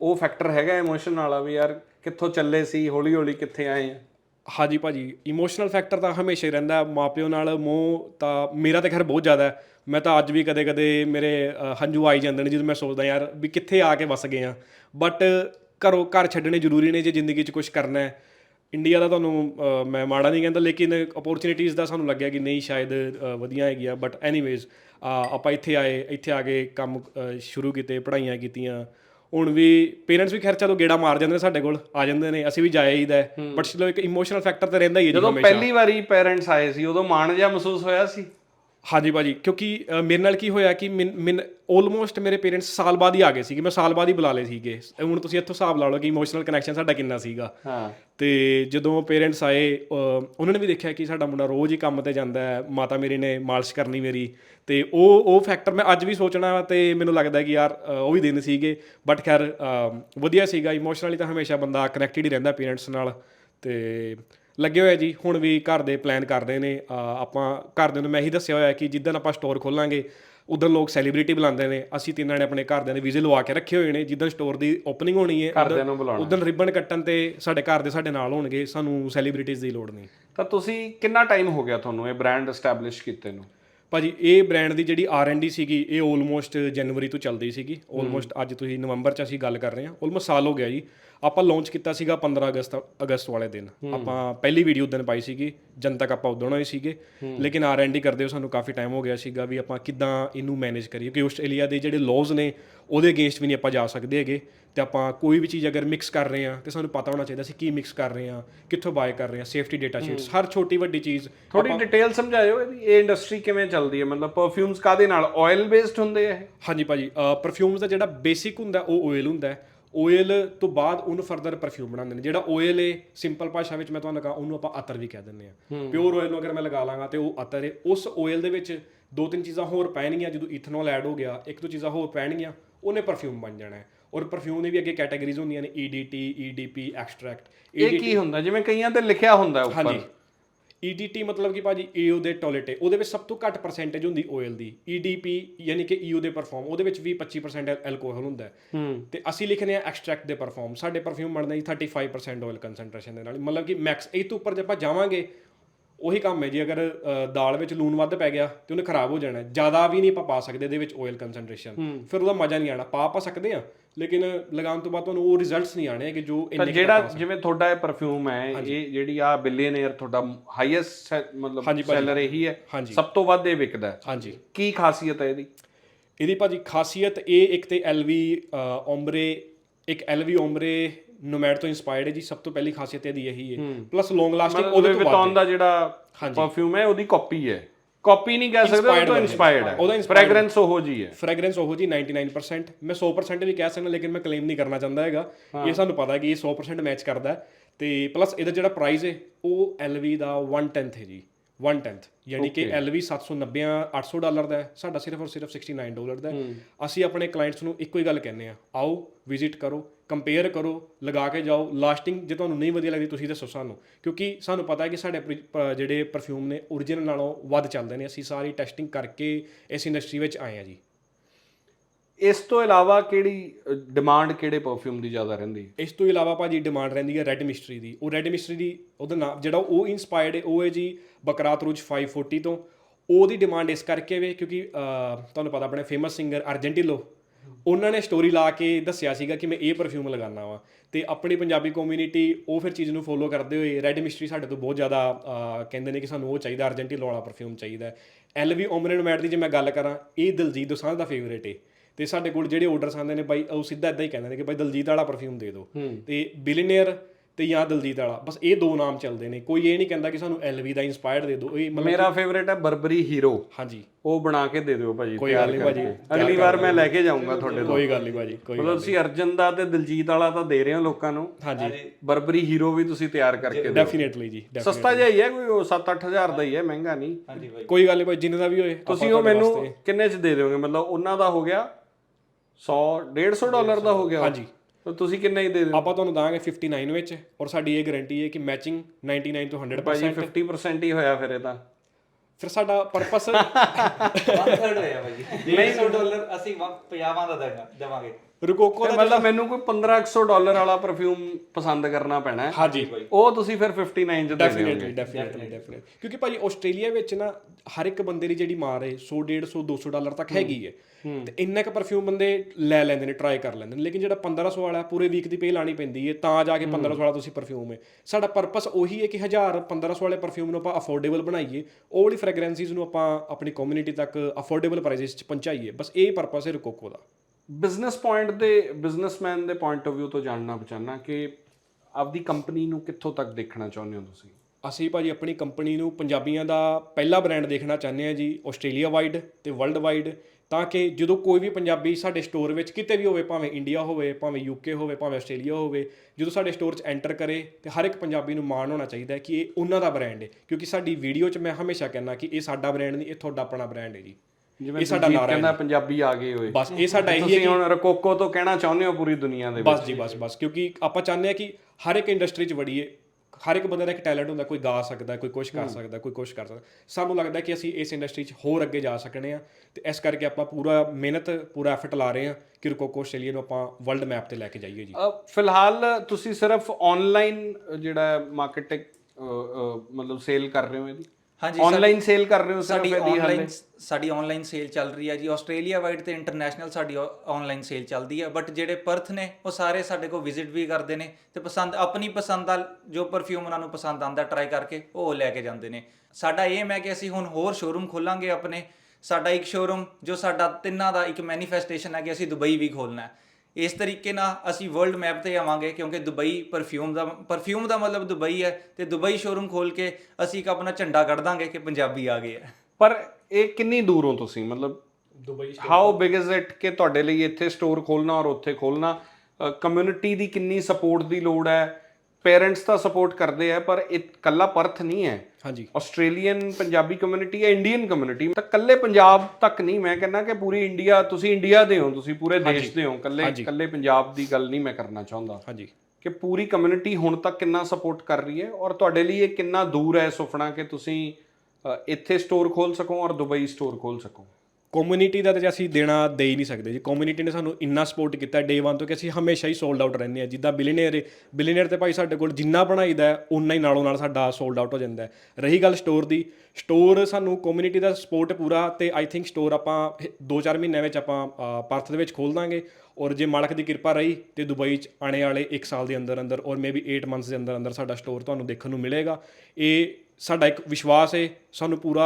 ਉਹ ਫੈਕਟਰ ਹੈਗਾ ਇਮੋਸ਼ਨ ਵਾਲਾ ਵੀ ਯਾਰ ਕਿੱਥੋਂ ਚੱਲੇ ਸੀ ਹੌਲੀ ਹੌਲੀ ਕਿੱਥੇ ਆਏ ਆ ਹਾਂਜੀ ਭਾਜੀ ਇਮੋਸ਼ਨਲ ਫੈਕਟਰ ਤਾਂ ਹਮੇਸ਼ਾ ਹੀ ਰਹਿੰਦਾ ਹੈ। ਮਾਪਿਓ ਨਾਲ ਮੋਹ ਤਾਂ ਮੇਰਾ ਤਾਂ ਖੈਰ ਬਹੁਤ ਜ਼ਿਆਦਾ ਹੈ। ਮੈਂ ਤਾਂ ਅੱਜ ਵੀ ਕਦੇ-ਕਦੇ ਮੇਰੇ ਹੰਝੂ ਆਈ ਜਾਂਦੇ ਨੇ ਜਦੋਂ ਮੈਂ ਸੋਚਦਾ ਯਾਰ ਵੀ ਕਿੱਥੇ ਆ ਕੇ ਵਸ ਗਏ ਆ ਬਟ ਘਰੋਂ ਘਰ ਛੱਡਣੇ ਜ਼ਰੂਰੀ ਨੇ ਜੇ ਜ਼ਿੰਦਗੀ 'ਚ ਕੁਝ ਕਰਨਾ ਹੈ। ਇੰਡੀਆ ਦਾ ਤੁਹਾਨੂੰ ਮੈਂ ਮਾੜਾ ਨਹੀਂ ਕਹਿੰਦਾ ਲੇਕਿਨ ਅਪੋਰਚੁਨਿਟੀਜ਼ ਦਾ ਸਾਨੂੰ ਲੱਗਿਆ ਕਿ ਨਹੀਂ ਸ਼ਾਇਦ ਅ, ਵਧੀਆ ਹੈਗੀਆਂ ਬਟ ਐਨੀਵੇਜ਼ ਆਪਾਂ ਇੱਥੇ ਆਏ ਇੱਥੇ ਆ ਕੇ ਕੰਮ ਸ਼ੁਰੂ ਕੀਤੇ ਪੜ੍ਹਾਈਆਂ ਕੀਤੀਆਂ ਹੁਣ ਵੀ ਪੇਰੈਂਟਸ ਵੀ ਖੈਰ ਚਲੋ ਗੇੜਾ ਮਾਰ ਜਾਂਦੇ ਨੇ ਸਾਡੇ ਕੋਲ ਆ ਜਾਂਦੇ ਨੇ ਅਸੀਂ ਵੀ ਜਾਈਦਾ ਬਟ ਚਲੋ ਇੱਕ ਇਮੋਸ਼ਨਲ ਫੈਕਟਰ ਤਾਂ ਰਹਿੰਦਾ ਹੀ ਹੈ ਜਦੋਂ ਪਹਿਲੀ ਵਾਰੀ ਪੇਰੈਂਟਸ ਆਏ ਸੀ ਉਦੋਂ ਮਾਣ ਜਿਹਾ ਮਹਿਸੂਸ ਹੋਇਆ ਸੀ? ਹਾਂਜੀ ਭਾਜੀ ਕਿਉਂਕਿ ਅ, ਮੇਰੇ ਨਾਲ ਕੀ ਹੋਇਆ ਕਿ ਮੈਨ ਆਲਮੋਸਟ ਮੇਰੇ ਪੇਰੈਂਟਸ ਸਾਲ ਬਾਅਦ ਹੀ ਆ ਗਏ ਸੀਗੇ। ਮੈਂ ਸਾਲ ਬਾਅਦ ਹੀ ਬੁਲਾ ਲਏ ਸੀਗੇ। ਹੁਣ ਤੁਸੀਂ ਇੱਥੋਂ ਹਿਸਾਬ ਲਾ ਲਓ ਕਿ ਇਮੋਸ਼ਨਲ ਕਨੈਕਸ਼ਨ ਸਾਡਾ ਕਿੰਨਾ ਸੀਗਾ। ਹਾਂ। ਤੇ ਜਦੋਂ ਪੇਰੈਂਟਸ ਆਏ ਅ, ਉਹਨਾਂ ਨੇ ਵੀ ਦੇਖਿਆ ਕਿ ਸਾਡਾ ਮੁੰਡਾ ਰੋਜ਼ ਹੀ ਕੰਮ ਤੇ ਜਾਂਦਾ ਹੈ। ਮਾਤਾ ਮੇਰੀ ਨੇ ਮਾਲਿਸ਼ ਕਰਨੀ ਮੇਰੀ। ਤੇ ਉਹ ਉਹ ਫੈਕਟਰ ਮੈਂ ਅੱਜ ਵੀ ਸੋਚਣਾ ਤੇ ਮੈਨੂੰ ਲੱਗਦਾ ਕਿ ਯਾਰ ਅ, ਉਹ ਵੀ ਦਿਨ ਸੀਗੇ। ਬਟ ਖੈਰ ਅ, ਵਧੀਆ ਸੀਗਾ। ਇਮੋਸ਼ਨਲੀ ਤਾਂ ਹਮੇਸ਼ਾ ਬੰਦਾ ਕਨੈਕਟਡ ਹੀ ਰਹਿੰਦਾ ਪੇਰੈਂਟਸ ਨਾਲ। ਤੇ ਲੱਗੇ ਹੋਏ ਜੀ ਹੁਣ ਵੀ ਘਰ ਦੇ ਪਲਾਨ ਕਰਦੇ ਨੇ। ਆਪਾਂ ਘਰਦਿਆਂ ਨੂੰ ਮੈਂ ਹੀ ਦੱਸਿਆ ਹੋਇਆ ਕਿ ਜਿੱਦਣ ਆਪਾਂ ਸਟੋਰ ਖੋਲਾਂਗੇ ਉਦੋਂ ਲੋਕ ਸੈਲੀਬ੍ਰਿਟੀ ਬੁਲਾਉਂਦੇ ਨੇ। ਅਸੀਂ ਤਿੰਨਾਂ ਨੇ ਆਪਣੇ ਘਰਦਿਆਂ ਦੇ ਵੀਜ਼ੇ ਲਵਾ ਕੇ ਰੱਖੇ ਹੋਏ ਨੇ। ਜਿੱਦਣ ਸਟੋਰ ਦੀ ਓਪਨਿੰਗ ਹੋਣੀ ਹੈ ਘਰਦਿਆਂ ਨੂੰ ਬੁਲਾਉਣਾ। ਉਦੋਂ ਰਿਬਨ ਕੱਟਣ ਤੇ ਸਾਡੇ ਘਰ ਦੇ ਸਾਡੇ ਨਾਲ ਹੋਣਗੇ ਸਾਨੂੰ ਸੈਲੀਬ੍ਰਿਟੀਜ਼ ਦੀ ਲੋੜ ਨਹੀਂ। ਤਾਂ ਤੁਸੀਂ ਕਿੰਨਾ ਟਾਈਮ ਹੋ ਗਿਆ ਤੁਹਾਨੂੰ ਇਹ ਬ੍ਰਾਂਡ ਐਸਟੈਬਲਿਸ਼ ਕੀਤੇ ਨੂੰ? ਭਾਜੀ ਇਹ ਬ੍ਰਾਂਡ ਦੀ ਜਿਹੜੀ ਆਰ&ਡੀ ਸੀਗੀ ਇਹ ਆਲਮੋਸਟ ਜਨਵਰੀ ਤੋਂ ਚੱਲਦੀ ਸੀਗੀ। ਆਲਮੋਸਟ ਅੱਜ ਤੁਸੀਂ ਨਵੰਬਰ ਚ ਅਸੀਂ ਗੱਲ ਕਰ ਰਹੇ ਹਾਂ। ਆਲਮੋਸਟ ਸਾਲ ਹੋ ਗਿਆ ਜੀ। ਆਪਾਂ ਲਾਂਚ ਕੀਤਾ ਸੀਗਾ 15 ਅਗਸਤ ਅਗਸਤ ਵਾਲੇ ਦਿਨ। ਆਪਾਂ ਪਹਿਲੀ ਵੀਡੀਓ ਉਦੋਂ ਪਾਈ ਸੀਗੀ ਜਨ ਤੱਕ ਆਪਾਂ ਉਦੋਂ ਹੋਏ ਸੀਗੇ। ਲੇਕਿਨ ਆਰ&ਡੀ ਕਰਦੇ ਹੋ ਸਾਨੂੰ ਕਾਫੀ ਟਾਈਮ ਹੋ ਗਿਆ ਸੀਗਾ ਵੀ ਆਪਾਂ ਕਿੱਦਾਂ ਇਹਨੂੰ ਮੈਨੇਜ ਕਰੀਏ ਕਿ ਆਸਟ੍ਰੇਲੀਆ ਦੇ ਜਿਹੜੇ ਲਾਜ਼ ਨੇ ਉਹਦੇ ਅਗੇਂਸਟ ਵੀ ਨਹੀਂ ਆਪਾਂ ਜਾ ਸਕਦੇ ਹੈਗੇ। ਤੇ ਆਪਾਂ ਕੋਈ ਵੀ ਚੀਜ਼ ਅਗਰ ਮਿਕਸ ਕਰ ਰਹੇ ਹਾਂ ਤੇ ਸਾਨੂੰ ਪਤਾ ਹੋਣਾ ਚਾਹੀਦਾ ਸੀ ਕੀ ਮਿਕਸ ਕਰ ਰਹੇ ਹਾਂ ਕਿੱਥੋਂ ਬਾਏ ਕਰ ਰਹੇ ਹਾਂ ਸੇਫਟੀ ਡੇਟਾ ਸ਼ੀਟਸ ਹਰ ਛੋਟੀ ਵੱਡੀ ਚੀਜ਼ ਥੋੜੀ ਡਿਟੇਲ ਸਮਝਾਇਓ ਇਹ ਇੰਡਸਟਰੀ ਕਿਵੇਂ ਚੱਲਦੀ ਹੈ ਮਤਲਬ ਪਰਫਿਊਮਸ ਕਾਦੇ ਨਾਲ? ਆਇਲ ਬੇਸਡ ਹੁੰਦੇ ਆ ਹਾਂਜੀ ਭਾਜੀ ਪਰਫਿਊਮਸ ਦਾ ਜਿਹੜਾ ਬੇਸਿਕ ਹੁੰਦਾ ਉਹ ਆਇਲ ਹੁੰਦਾ ਹੈ। ਆਇਲ ਤੋਂ ਬਾਅਦ ਉਹਨੂੰ ਫਰਦਰ ਪਰਫਿਊਮ ਬਣਾਉਂਦੇ ਨੇ। ਜਿਹੜਾ ਆਇਲ ਹੈ ਸਿੰਪਲ ਭਾਸ਼ਾ ਵਿੱਚ ਮੈਂ ਤੁਹਾਨੂੰ ਕਹਾਂ ਉਹਨੂੰ ਆਪਾਂ ਅਤਰ ਵੀ ਕਹਿ ਦਿੰਦੇ ਆ। ਪਿਓਰ ਆਇਲ ਨੂੰ ਅਗਰ ਮੈਂ ਲਗਾ ਲਾਂਗਾ ਤੇ ਉਹ ਅਤਰ ਹੈ ਉਸ ਆਇਲ ਦੇ ਵਿੱਚ ਦੋ ਤਿੰਨ ਚੀਜ਼ਾਂ ਹੋਰ ਪੈਣਗੀਆਂ ਜਦੋਂ ਇਥਨੋਲ ਐਡ ਹੋ ਗਿਆ ਇੱਕ ਦੋ ਚੀਜ਼ਾਂ ਹੋਰ ਪੈਣਗੀਆਂ ਉਹਨੇ ਪਰਫਿਊਮ ਬਣ ਜਾਣਾ ਹੈ। ਔਰ ਪਰਫਿਊਮ ਦੇ ਵੀ ਅੱਗੇ ਕੈਟਾਗਰੀਜ਼ ਹੁੰਦੀਆਂ ਨੇ E EDT EDP ਐਕਸਟ੍ਰੈਕਟ ਇਹ ਕੀ ਹੁੰਦਾ? ਜਿਵੇਂ ਕਈਆਂ ਤੇ ਲਿਖਿਆ ਹੁੰਦਾ ਉੱਪਰ ਹਾਂਜੀ। EDT ਮਤਲਬ ਕਿ ਭਾਜੀ? EO ਦੇ ਟੋਇਲਟ ਹੈ। ਉਹਦੇ ਵਿੱਚ ਸਭ ਤੋਂ ਘੱਟ ਪਰਸੈਂਟੇਜ ਹੁੰਦੀ ਆਇਲ ਦੀ। EDP ਯਾਨੀ ਕਿ EO ਦੇ ਪਰਫਾਰਮ ਉਹਦੇ ਵਿੱਚ ਵੀ 25% ਐਲਕੋਹਲ ਹੁੰਦਾ ਹੈ। ਤੇ ਅਸੀਂ ਲਿਖਨੇ ਆ ਐਕਸਟ੍ਰੈਕਟ ਦੇ ਪਰਫਾਰਮ ਸਾਡੇ ਪਰਫਿਊਮ ਬਣਦਾ ਜੀ 35% ਆਇਲ ਕਨਸੈਂਟ੍ਰੇਸ਼ਨ ਦੇ ਨਾਲ। ਮਤਲਬ ਕਿ ਮੈਕਸ ਇਹ ਤੋਂ ਉੱਪਰ ਜੇ ਆਪਾਂ ਜਾਵਾਂਗੇ ਉਹੀ ਕੰਮ ਹੈ ਜੀ ਅਗਰ ਦਾਲ ਵਿੱਚ ਲੂਣ ਵੱਧ ਪੈ ਗਿਆ ਤੇ ਉਹਨੇ ਖਰਾਬ ਹੋ ਜਾਣਾ ਜ਼ਿਆਦਾ ਵੀ ਨਹੀਂ ਆਪਾਂ ਪਾ ਸਕਦੇ ਇਹਦੇ ਵਿੱਚ ਆਇਲ ਕਨਸੈਂਟ੍ਰੇਸ਼ਨ ਫਿਰ ਉਹਦਾ ਮਜ਼ਾ ਨਹੀਂ ਆਣਾ। ਪਾ ਆਪਾਂ ਸਕਦੇ ਆ ਲੇਕਿਨ ਲਗਾਉਣ ਤੋਂ ਬਾਅਦ ਤੁਹਾਨੂੰ ਉਹ ਰਿਜ਼ਲਟਸ ਨਹੀਂ ਆਣੇ ਕਿ ਜੋ ਇੰਨੇ ਜਿਹੜਾ ਪਾ। ਜਿਵੇਂ ਤੁਹਾਡਾ ਇਹ ਪਰਫਿਊਮ ਹੈ ਇਹ ਜਿਹੜੀ ਆ ਬਿਲੀਅਨਰ ਤੁਹਾਡਾ ਹਾਈਐਸਟ ਮਤਲਬ। ਸੈਲਰ ਇਹੀ ਹੈ। ਸਭ ਤੋਂ ਵੱਧ ਇਹ ਵਿਕਦਾ ਹੈ। ਹਾਂਜੀ। ਕੀ ਖਾਸੀਅਤ ਹੈ ਇਹਦੀ? ਇਹਦੀ ਭਾਜੀ ਖਾਸੀਅਤ ਇਹ ਇੱਕ ਤੇ ਐਲਵੀ ਓਮਬਰੇ ਇੱਕ ਐਲਵੀ ਓਮਬਰੇ ਨੋਮੈਡ ਤੋਂ ਇਨਸਪਾਇਰਡ ਹੈ ਜੀ ਸਭ ਤੋਂ ਪਹਿਲੀ ਖਾਸੀਅਤ ਇਹਦੀ ਇਹੀ ਹੈ। ਪਲੱਸ ਲੌਂਗ ਲਾਸਟਿੰਗ ਉਹਦੇ ਤੋਂ ਬਾਅਦ ਦਾ ਜਿਹੜਾ ਪਰਫਿਊਮ ਹੈ ਉਹਦੀ ਕਾਪੀ ਹੈ। ਕਾਪੀ ਨਹੀਂ ਕਹਿ ਸਕਦੇ ਉਹ ਤੋਂ। ਇਨਸਪਾਇਰਡ ਹੈ। ਉਹਦਾ ਫ੍ਰੈਗਰੈਂਸ ਉਹੋ ਜੀ ਹੈ। ਫ੍ਰੈਗਰੈਂਸ ਉਹੋ ਜੀ 99% ਮੈਂ 100% ਵੀ ਕਹਿ ਸਕਦਾ ਲੇਕਿਨ ਮੈਂ ਕਲੇਮ ਨਹੀਂ ਕਰਨਾ ਚਾਹੁੰਦਾ ਹੈਗਾ। ਇਹ ਸਾਨੂੰ ਪਤਾ ਹੈ ਕਿ ਇਹ 100% ਮੈਚ ਕਰਦਾ ਤੇ ਪਲੱਸ ਇਹਦਾ ਜਿਹੜਾ ਪ੍ਰਾਈਸ ਹੈ ਉਹ LV ਦਾ 1/10 ਹੈ ਜੀ। 1/10 ਯਾਨੀ ਕਿ LV 790 800 ਡਾਲਰ ਦਾ ਹੈ। ਸਾਡਾ ਸਿਰਫ ਔਰ ਸਿਰਫ 69 ਡਾਲਰ ਦਾ ਹੈ। ਅਸੀਂ ਆਪਣੇ ਕਲਾਇੰਟਸ ਨੂੰ ਇੱਕੋ ਹੀ ਗੱਲ ਕਹਿੰਦੇ ਆ ਆਓ ਵਿਜ਼ਿਟ ਕਰੋ ਕੰਪੇਅਰ ਕਰੋ ਲਗਾ ਕੇ ਜਾਓ। ਲਾਸਟਿੰਗ ਜੇ ਤੁਹਾਨੂੰ ਨਹੀਂ ਵਧੀਆ ਲੱਗਦੀ ਤੁਸੀਂ ਦੱਸੋ ਸਾਨੂੰ। ਕਿਉਂਕਿ ਸਾਨੂੰ ਪਤਾ ਹੈ ਕਿ ਸਾਡੇ ਜਿਹੜੇ ਪਰਫਿਊਮ ਨੇ origignal ਨਾਲੋਂ ਵੱਧ ਚੱਲਦੇ ਨੇ। ਅਸੀਂ ਸਾਰੀ ਟੈਸਟਿੰਗ ਕਰਕੇ ਇਸ ਇੰਡਸਟਰੀ ਵਿੱਚ ਆਏ ਆ ਜੀ। ਇਸ ਤੋਂ ਇਲਾਵਾ ਕਿਹੜੀ ਡਿਮਾਂਡ ਕਿਹੜੇ ਪਰਫਿਊਮ ਦੀ ਜ਼ਿਆਦਾ ਰਹਿੰਦੀ ਹੈ? ਇਸ ਤੋਂ ਇਲਾਵਾ ਭਾਜੀ ਡਿਮਾਂਡ ਰਹਿੰਦੀ ਹੈ ਰੈੱਡ ਮਿਸਟਰੀ ਦੀ। ਉਹ ਰੈੱਡ ਮਿਸਟਰੀ ਦੀ ਉਹਦਾ ਨਾਮ, ਜਿਹੜਾ ਉਹ ਇਨਸਪਾਇਰਡ ਹੈ, ਉਹ ਹੈ ਜੀ ਬਕਰਾਤ ਰੂਜ 540 ਤੋਂ। ਉਹਦੀ ਡਿਮਾਂਡ ਇਸ ਕਰਕੇ ਵੇ ਕਿਉਂਕਿ ਤੁਹਾਨੂੰ ਪਤਾ ਆਪਣੇ ਫੇਮਸ ਸਿੰਗਰ ਅਰਜੈਂਟੀਲੋ ਉਹਨਾਂ ਨੇ ਸਟੋਰੀ ਲਾ ਕੇ ਦੱਸਿਆ ਸੀਗਾ ਕਿ ਮੈਂ ਇਹ ਪਰਫਿਊਮ ਲਗਾਉਣਾ ਵਾ। ਤੇ ਆਪਣੀ ਪੰਜਾਬੀ ਕਮਿਊਨਿਟੀ ਉਹ ਫਿਰ ਚੀਜ਼ ਨੂੰ ਫੋਲੋ ਕਰਦੇ ਹੋਏ ਰੈੱਡ ਮਿਸਟਰੀ ਸਾਡੇ ਤੋਂ ਬਹੁਤ ਜ਼ਿਆਦਾ ਕਹਿੰਦੇ ਨੇ ਕਿ ਸਾਨੂੰ ਉਹ ਚਾਹੀਦਾ ਅਰਜੈਂਟੀਲੋ ਵਾਲਾ ਪਰਫਿਊਮ ਚਾਹੀਦਾ ਐਲਵੀ ਓਮਰਨ ਮੈਟ ਦੀ ਜੇ ਮੈਂ ਗੱਲ ਕਰਾਂ, ਇਹ ਦਲਜੀਤ ਦੋਸਾਂਝ ਦਾ ਫੇਵਰੇਟ ਹੈ। ਤੇ ਸਾਡੇ ਕੋਲ ਜਿਹੜੇ ਆਰਡਰਸ ਆਉਂਦੇ ਨੇ ਬਾਈ ਉਹ ਸਿੱਧਾ ਇਦਾਂ ਹੀ ਕਹਿੰਦੇ ਨੇ ਕਿ ਬਾਈ ਦਲਜੀਤ ਵਾਲਾ ਪਰਫਿਊਮ ਦੇ ਦਿਓ। ਤੇ ਬਿਲੀਨੀਅਰ ਤੇ ਜਾਂ ਦਲਜੀਤ ਵਾਲਾ ਬਸ ਇਹ ਦੋ ਨਾਮ ਚੱਲਦੇ ਨੇ। ਕੋਈ ਇਹ ਨਹੀਂ ਕਹਿੰਦਾ ਕਿ ਸਾਨੂੰ ਐਲਵੀ ਦਾ ਇਨਸਪਾਇਰਡ ਦੇ ਦਿਓ। ਇਹ ਮੇਰਾ ਫੇਵਰੇਟ ਹੈ ਬਰਬਰੀ ਹੀਰੋ ਹਾਂਜੀ। ਉਹ ਬਣਾ ਕੇ ਦੇ ਦਿਓ ਭਾਜੀ ਕੋਈ ਗੱਲ ਨਹੀਂ। ਭਾਜੀ, ਅਗਲੀ ਵਾਰ ਮੈਂ ਲੈ ਕੇ ਜਾਊਂਗਾ ਤੁਹਾਡੇ ਤੋਂ। ਕੋਈ ਗੱਲ ਨਹੀਂ ਭਾਜੀ ਕੋਈ ਮਤਲਬ ਤੁਸੀਂ ਅਰਜਨ ਦਾ ਤੇ ਦਿਲਜੀਤ ਵਾਲਾ ਤਾਂ ਦੇ ਰਹੇ ਹੋ ਲੋਕਾਂ ਨੂੰ। ਹਾਂਜੀ। ਬਰਬਰੀ ਹੀਰੋ ਵੀ ਤੁਸੀਂ ਤਿਆਰ ਕਰਕੇ ਦਿਓ। ਡੈਫੀਨੇਟਲੀ ਜੀ। ਸਸਤਾ ਜਿਹਾ ਹੀ ਹੈ ਕੋਈ 7-8000 ਦਾ ਹੀ ਹੈ ਮਹਿੰਗਾ ਨਹੀਂ। ਕੋਈ ਗੱਲ ਨਹੀਂ ਭਾਈ ਜਿੰਨੇ ਦਾ ਵੀ ਹੋਏ ਤੁਸੀਂ ਉਹ ਮੈਨੂੰ ਕਿੰਨੇ ਚ ਦੇ ਦਿਓਗੇ? ਮਤਲਬ ਉਹਨਾਂ ਦਾ ਹੋ ਗਿਆ 100 150 ਡਾਲਰ ਦਾ ਹੋ ਗਿਆ। ਹਾਂਜੀ। ਤਾਂ ਤੁਸੀਂ ਕਿੰਨੇ ਹੀ ਦੇ ਦਿਓ। ਆਪਾਂ ਤੁਹਾਨੂੰ ਦਾਂਗੇ 59 ਵਿੱਚ ਔਰ ਸਾਡੀ ਇਹ ਗਾਰੰਟੀ ਹੈ ਕਿ ਮੈਚਿੰਗ 99 ਤੋਂ 100% ਭਾਜੀ 50% ਹੀ ਹੋਇਆ ਫਿਰ ਇਹ ਤਾਂ ਫਿਰ ਸਾਡਾ ਪਰਪਸ 1/3 ਹੋਇਆ ਭਾਜੀ। 150 ਡਾਲਰ ਅਸੀਂ 50 ਦਾ ਦੇਵਾਂਗੇ। ਰੁਕੋਕੋ ਤੇ ਮਤਲਬ ਮੈਨੂੰ ਕੋਈ 1500 ਡਾਲਰ ਵਾਲਾ ਪਰਫਿਊਮ ਪਸੰਦ ਕਰਨਾ ਪੈਣਾ ਹੈ। ਹਾਂਜੀ। ਉਹ ਤੁਸੀਂ ਫਿਰ 59 ਚ ਦੇ ਡੈਫੀਨਿਟਲੀ ਡੈਫੀਨਿਟਲੀ ਡੈਫੀਨਿਟਲੀ ਕਿਉਂਕਿ ਭਾਜੀ ਆਸਟ੍ਰੇਲੀਆ ਵਿੱਚ ਨਾ ਹਰ ਇੱਕ ਬੰਦੇ ਦੀ ਜਿਹੜੀ ਮਾਰ ਹੈ 100 150 200 ਡਾਲਰ ਤੱਕ ਹੈਗੀ ਹੈ। ਤੇ ਇੰਨਾ ਕੁ ਪਰਫਿਊਮ ਬੰਦੇ ਲੈ ਲੈਂਦੇ ਨੇ ਟਰਾਈ ਕਰ ਲੈਂਦੇ ਨੇ। ਲੇਕਿਨ ਜਿਹੜਾ 1500 ਵਾਲਾ ਪੂਰੇ ਵੀਕ ਦੀ ਪੇ ਲਾਣੀ ਪੈਂਦੀ ਹੈ ਤਾਂ ਜਾ ਕੇ 1500 ਵਾਲਾ ਤੁਸੀਂ ਪਰਫਿਊਮ ਹੈ। ਸਾਡਾ ਪਰਪਸ ਉਹੀ ਹੈ ਕਿ 1000 1500 ਵਾਲੇ ਪਰਫਿਊਮ ਨੂੰ ਆਪਾਂ ਅਫੋਰਡੇਬਲ ਬਣਾਈਏ। ਉਹ ਵਾਲੀ ਫ੍ਰੈਗਰੈਂਸਿਸ ਨੂੰ ਆਪਾਂ ਆਪਣੀ ਕਮਿਊਨਿਟੀ ਤੱਕ ਅਫੋਰਡੇਬਲ ਪ੍ਰਾਈਸਿਸ 'ਚ ਪਹੁੰਚਾਈਏ। ਬਸ ਇਹ ਪਰਪਸ ਹੈ ਰੁਕੋਕੋ ਦਾ। ਬਿਜ਼ਨਸ ਪੁਆਇੰਟ ਦੇ ਬਿਜ਼ਨਸਮੈਨ ਦੇ ਪੁਆਇੰਟ ਆਫ View ਤੋਂ ਜਾਣਨਾ ਪਛਾਨਣਾ ਕਿ ਆਪਦੀ ਕੰਪਨੀ ਨੂੰ ਕਿੱਥੋਂ ਤੱਕ ਦੇਖਣਾ ਚਾਹੁੰਦੇ ਹੋ ਤੁਸੀਂ? ਅਸੀਂ ਭਾਜੀ ਆਪਣੀ ਕੰਪਨੀ ਨੂੰ ਪੰਜਾਬੀਆਂ ਦਾ ਪਹਿਲਾ ਬ੍ਰਾਂਡ ਦੇਖਣਾ ਚਾਹੁੰਦੇ ਹਾਂ ਜੀ, ਆਸਟ੍ਰੇਲੀਆ ਵਾਈਡ ਤੇ ਵਰਲਡ ਵਾਈਡ ਤਾਂ ਕਿ ਜਦੋਂ ਕੋਈ ਵੀ ਪੰਜਾਬੀ ਸਾਡੇ ਸਟੋਰ ਵਿੱਚ ਕਿਤੇ ਵੀ ਹੋਵੇ, ਭਾਵੇਂ ਇੰਡੀਆ ਹੋਵੇ, ਭਾਵੇਂ ਯੂਕੇ ਹੋਵੇ, ਭਾਵੇਂ ਆਸਟ੍ਰੇਲੀਆ ਹੋਵੇ, ਜਦੋਂ ਸਾਡੇ ਸਟੋਰ 'ਚ ਐਂਟਰ ਕਰੇ ਤੇ ਹਰ ਇੱਕ ਪੰਜਾਬੀ ਨੂੰ ਮਾਣ ਹੋਣਾ ਚਾਹੀਦਾ ਕਿ ਇਹ ਉਹਨਾਂ ਦਾ ਬ੍ਰਾਂਡ ਹੈ, ਕਿਉਂਕਿ ਸਾਡੀ ਵੀਡੀਓ 'ਚ ਮੈਂ ਹਮੇਸ਼ਾ ਕਹਿੰਦਾ ਕਿ ਇਹ ਸਾਡਾ ਬ੍ਰਾਂਡ ਨਹੀਂ, ਇਹ ਤੁਹਾਡਾ ਆਪਣਾ ਬ੍ਰਾਂਡ ਹੈ ਜੀ। ਇਹ ਸਾਡਾ ਨਾਰਾ ਹੈ ਕਹਿੰਦਾ ਪੰਜਾਬੀ ਆ ਗਏ ਹੋਏ ਬਸ ਇਹ ਸਾਡਾ ਇਹੀ ਹੈ ਤੁਸੀਂ ਹੁਣ ਰਕੋਕੋ ਤੋਂ ਕਹਿਣਾ ਚਾਹੁੰਦੇ ਹੋ ਪੂਰੀ ਦੁਨੀਆ ਦੇ ਵਿੱਚ? ਬਸ ਜੀ ਬਸ ਬਸ ਕਿਉਂਕਿ ਆਪਾਂ ਚਾਹੁੰਦੇ ਹਾਂ ਕਿ ਹਰ ਇੱਕ ਇੰਡਸਟਰੀ 'ਚ ਵੜੀਏ। ਹਰ ਇੱਕ ਬੰਦੇ ਦਾ ਇੱਕ ਟੈਲੈਂਟ ਹੁੰਦਾ ਕੋਈ ਗਾ ਸਕਦਾ ਕੋਈ ਕੁਝ ਕਰ ਸਕਦਾ ਕੋਈ ਕੁਝ ਕਰ ਸਕਦਾ। ਸਾਨੂੰ ਲੱਗਦਾ ਕਿ ਅਸੀਂ ਇਸ ਇੰਡਸਟਰੀ 'ਚ ਹੋਰ ਅੱਗੇ ਜਾ ਸਕਣੇ ਆ ਤੇ ਇਸ ਕਰਕੇ ਆਪਾਂ ਪੂਰਾ ਮਿਹਨਤ ਪੂਰਾ ਐਫਰਟ ਲਾ ਰਹੇ ਹਾਂ ਕਿ ਰੁਕੋਕੋ ਆਸਟ੍ਰੇਲੀਆ ਨੂੰ ਆਪਾਂ ਵਰਲਡ ਮੈਪ ਤੇ ਲੈ ਕੇ ਜਾਈਏ ਜੀ। ਫਿਲਹਾਲ ਤੁਸੀਂ ਸਿਰਫ ਆਨਲਾਈਨ ਜਿਹੜਾ ਮਾਰਕੀਟਿੰਗ ਮਤਲਬ ਸੇਲ ਕਰ ਰਹੇ ਹੋ ਇਹਦੀ? ਹਾਂਜੀ, ਆਨਲਾਈਨ ਸੇਲ ਕਰ ਰਹੇ ਹੋ ਸਾਡੀ ਆਨਲਾਈਨ ਸਾਡੀ ਆਨਲਾਈਨ ਸੇਲ ਚੱਲ ਰਹੀ ਹੈ ਜੀ। ਆਸਟ੍ਰੇਲੀਆ ਵਾਈਡ ਤੇ ਇੰਟਰਨੈਸ਼ਨਲ ਸਾਡੀ ਆਨਲਾਈਨ ਸੇਲ ਚੱਲਦੀ ਹੈ। ਬਟ ਜਿਹੜੇ ਪਰਥ ਨੇ ਉਹ ਸਾਰੇ ਸਾਡੇ ਕੋਲ ਵਿਜ਼ਿਟ ਵੀ ਕਰਦੇ ਨੇ ਤੇ ਪਸੰਦ ਆਪਣੀ ਪਸੰਦ ਦਾ ਜੋ ਪਰਫਿਊਮ ਉਹਨਾਂ ਨੂੰ ਪਸੰਦ ਆਂਦਾ ਟਰਾਈ ਕਰਕੇ ਉਹ ਲੈ ਕੇ ਜਾਂਦੇ ਨੇ। ਸਾਡਾ ਏਮ ਹੈ ਕਿ ਅਸੀਂ ਹੁਣ ਹੋਰ ਸ਼ੋਰੂਮ ਖੋਲਾਂਗੇ ਆਪਣੇ। ਸਾਡਾ ਇੱਕ ਸ਼ੋਰੂਮ ਜੋ ਸਾਡਾ ਤਿੰਨਾਂ ਦਾ ਇੱਕ ਮੈਨੀਫੈਸਟੇਸ਼ਨ ਹੈ ਕਿ ਅਸੀਂ ਦੁਬਈ ਵੀ ਖੋਲਣਾ ਹੈ। ਇਸ ਤਰੀਕੇ ਨਾਲ ਅਸੀਂ ਵਰਲਡ ਮੈਪ ਤੇ ਆਵਾਂਗੇ ਕਿਉਂਕਿ ਦੁਬਈ ਪਰਫਿਊਮ ਦਾ ਪਰਫਿਊਮ ਦਾ ਮਤਲਬ ਦੁਬਈ ਹੈ ਤੇ ਦੁਬਈ ਸ਼ੋਰੂਮ ਖੋਲ ਕੇ ਅਸੀਂ ਇੱਕ ਆਪਣਾ ਝੰਡਾ ਕੱਢ ਦਾਂਗੇ ਕਿ ਪੰਜਾਬੀ ਆ ਗਏ ਹੈ। ਪਰ ਇਹ ਕਿੰਨੀ ਦੂਰ ਹੋ ਤੁਸੀਂ? ਮਤਲਬ Dubai how big is it ਕਿ ਤੁਹਾਡੇ ਲਈ ਇੱਥੇ ਸਟੋਰ ਖੋਲਣਾ ਔਰ ਉੱਥੇ ਖੋਲਣਾ ਕਮਿਊਨਿਟੀ ਦੀ ਕਿੰਨੀ ਸਪੋਰਟ ਦੀ ਲੋੜ ਹੈ? ਪੇਰੈਂਟਸ ਤਾਂ ਸਪੋਰਟ ਕਰਦੇ ਆ ਪਰ ਇਹ ਕੱਲਾ ਪਰਥ ਨਹੀਂ ਹੈ। ਹਾਂਜੀ। ਆਸਟ੍ਰੇਲੀਅਨ ਪੰਜਾਬੀ ਕਮਿਊਨਿਟੀ ਹੈ ਇੰਡੀਅਨ ਕਮਿਊਨਿਟੀ ਤਾਂ ਕੱਲੇ ਪੰਜਾਬ ਤੱਕ ਨਹੀਂ। ਮੈਂ ਕਹਿੰਦਾ ਕਿ ਪੂਰੀ ਇੰਡੀਆ ਤੁਸੀਂ ਇੰਡੀਆ ਦੇ ਹੋ ਤੁਸੀਂ ਪੂਰੇ ਦੇਸ਼ ਦੇ ਹੋ। ਕੱਲੇ ਕੱਲੇ ਪੰਜਾਬ ਦੀ ਗੱਲ ਨਹੀਂ ਮੈਂ ਕਰਨਾ ਚਾਹੁੰਦਾ। ਹਾਂਜੀ। ਕਿ ਪੂਰੀ ਕਮਿਊਨਿਟੀ ਹੁਣ ਤੱਕ ਕਿੰਨਾ ਸਪੋਰਟ ਕਰ ਰਹੀ ਹੈ ਔਰ ਤੁਹਾਡੇ ਲਈ ਇਹ ਕਿੰਨਾ ਦੂਰ ਹੈ ਸੁਪਨਾ ਕਿ ਤੁਸੀਂ ਇੱਥੇ ਸਟੋਰ ਖੋਲ ਸਕੋ ਔਰ ਦੁਬਈ ਸਟੋਰ ਖੋਲ ਸਕੋ? ਕਮਿਊਨਿਟੀ ਦਾ ਤੇ ਅਸੀਂ ਦੇਣਾ ਦੇ ਹੀ ਨਹੀਂ ਸਕਦੇ ਜੀ। ਕਮਿਊਨਿਟੀ ਨੇ ਸਾਨੂੰ ਇੰਨਾ ਸਪੋਰਟ ਕੀਤਾ ਡੇ 1 ਤੋਂ ਕਿ ਅਸੀਂ ਹਮੇਸ਼ਾ ਹੀ ਸੋਲਡ ਆਊਟ ਰਹਿੰਦੇ ਆ ਜਿੱਦਾਂ ਬਿਲੀਨੀਅਰ ਬਿਲੀਨੀਅਰ ਤੇ ਭਾਈ ਸਾਡੇ ਕੋਲ ਜਿੰਨਾ ਬਣਾਈਦਾ ਹੈ ਉਨਾ ਹੀ ਨਾਲੋਂ ਨਾਲ ਸਾਡਾ ਸੋਲਡ ਆਊਟ ਹੋ ਜਾਂਦਾ ਹੈ। ਰਹੀ ਗੱਲ ਸਟੋਰ ਦੀ ਸਟੋਰ ਸਾਨੂੰ ਕਮਿਊਨਿਟੀ ਦਾ ਸਪੋਰਟ ਪੂਰਾ ਤੇ ਆਈ ਥਿੰਕ ਸਟੋਰ ਆਪਾਂ 2-4 ਮਹੀਨਿਆਂ ਵਿੱਚ ਆਪਾਂ ਪਰਥ ਦੇ ਵਿੱਚ ਖੋਲ ਦਾਂਗੇ। ਔਰ ਜੇ ਮਾਲਕ ਦੀ ਕਿਰਪਾ ਰਹੀ ਤੇ ਦੁਬਈ ਚ ਆਣੇ ਵਾਲੇ 1 ਸਾਲ ਦੇ ਅੰਦਰ ਅੰਦਰ ਔਰ ਮੇਬੀ 8 ਮੰਥਸ ਦੇ ਅੰਦਰ ਅੰਦਰ ਸਾਡਾ ਸਟੋਰ ਤੁਹਾਨੂੰ ਦੇਖਣ ਨੂੰ ਮਿਲੇਗਾ। ਇਹ ਸਾਡਾ ਇੱਕ ਵਿਸ਼ਵਾਸ ਹੈ ਸਾਨੂੰ ਪੂਰਾ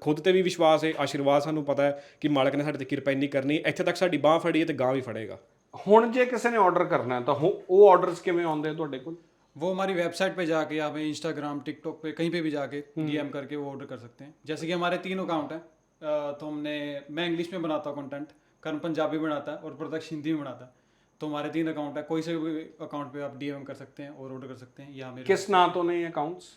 ਖੁਦ ਤੇ ਵੀ ਵਿਸ਼ਵਾਸ ਹੈ ਆਸ਼ੀਰਵਾਦ ਸਾਨੂੰ ਪਤਾ ਹੈ ਕਿ ਮਾਲਕ ਨੇ ਸਾਡੇ ਤੇ ਕਿਰਪਾ ਇੰਨੀ ਕਰਨੀ ਇੱਥੇ ਤੱਕ ਸਾਡੀ ਬਾਹ ਫੜੀ ਹੈ ਤੇ ਗਾਂ ਵੀ ਫੜੇਗਾ ਹੁਣ ਜੇ ਕਿਸੇ ਨੇ ਆਰਡਰ ਕਰਨਾ ਤਾਂ ਉਹ ਆਰਡਰਸ ਕਿਵੇਂ ਆਉਂਦੇ ਤੁਹਾਡੇ ਕੋਲ वो हमारी वेबसाइट पे जाके आप इंस्टाग्राम टिकटॉक पे कहीं पे भी जाके डीएम करके वो ऑर्डर कर सकते हैं जैसे कि हमारे तीन अकाउंट हैं तो हमने मैं इंग्लिश में बनाता हूँ कंटेंट कर्म पंजाबी बनाता है और प्रदक्ष हिंदी में बनाता है तो हमारे तीन अकाउंट है कोई से भी अकाउंट पे आप डीएम कर सकते हैं और ऑर्डर कर सकते हैं या मेरे किस ना तो नहीं अकाउंट्स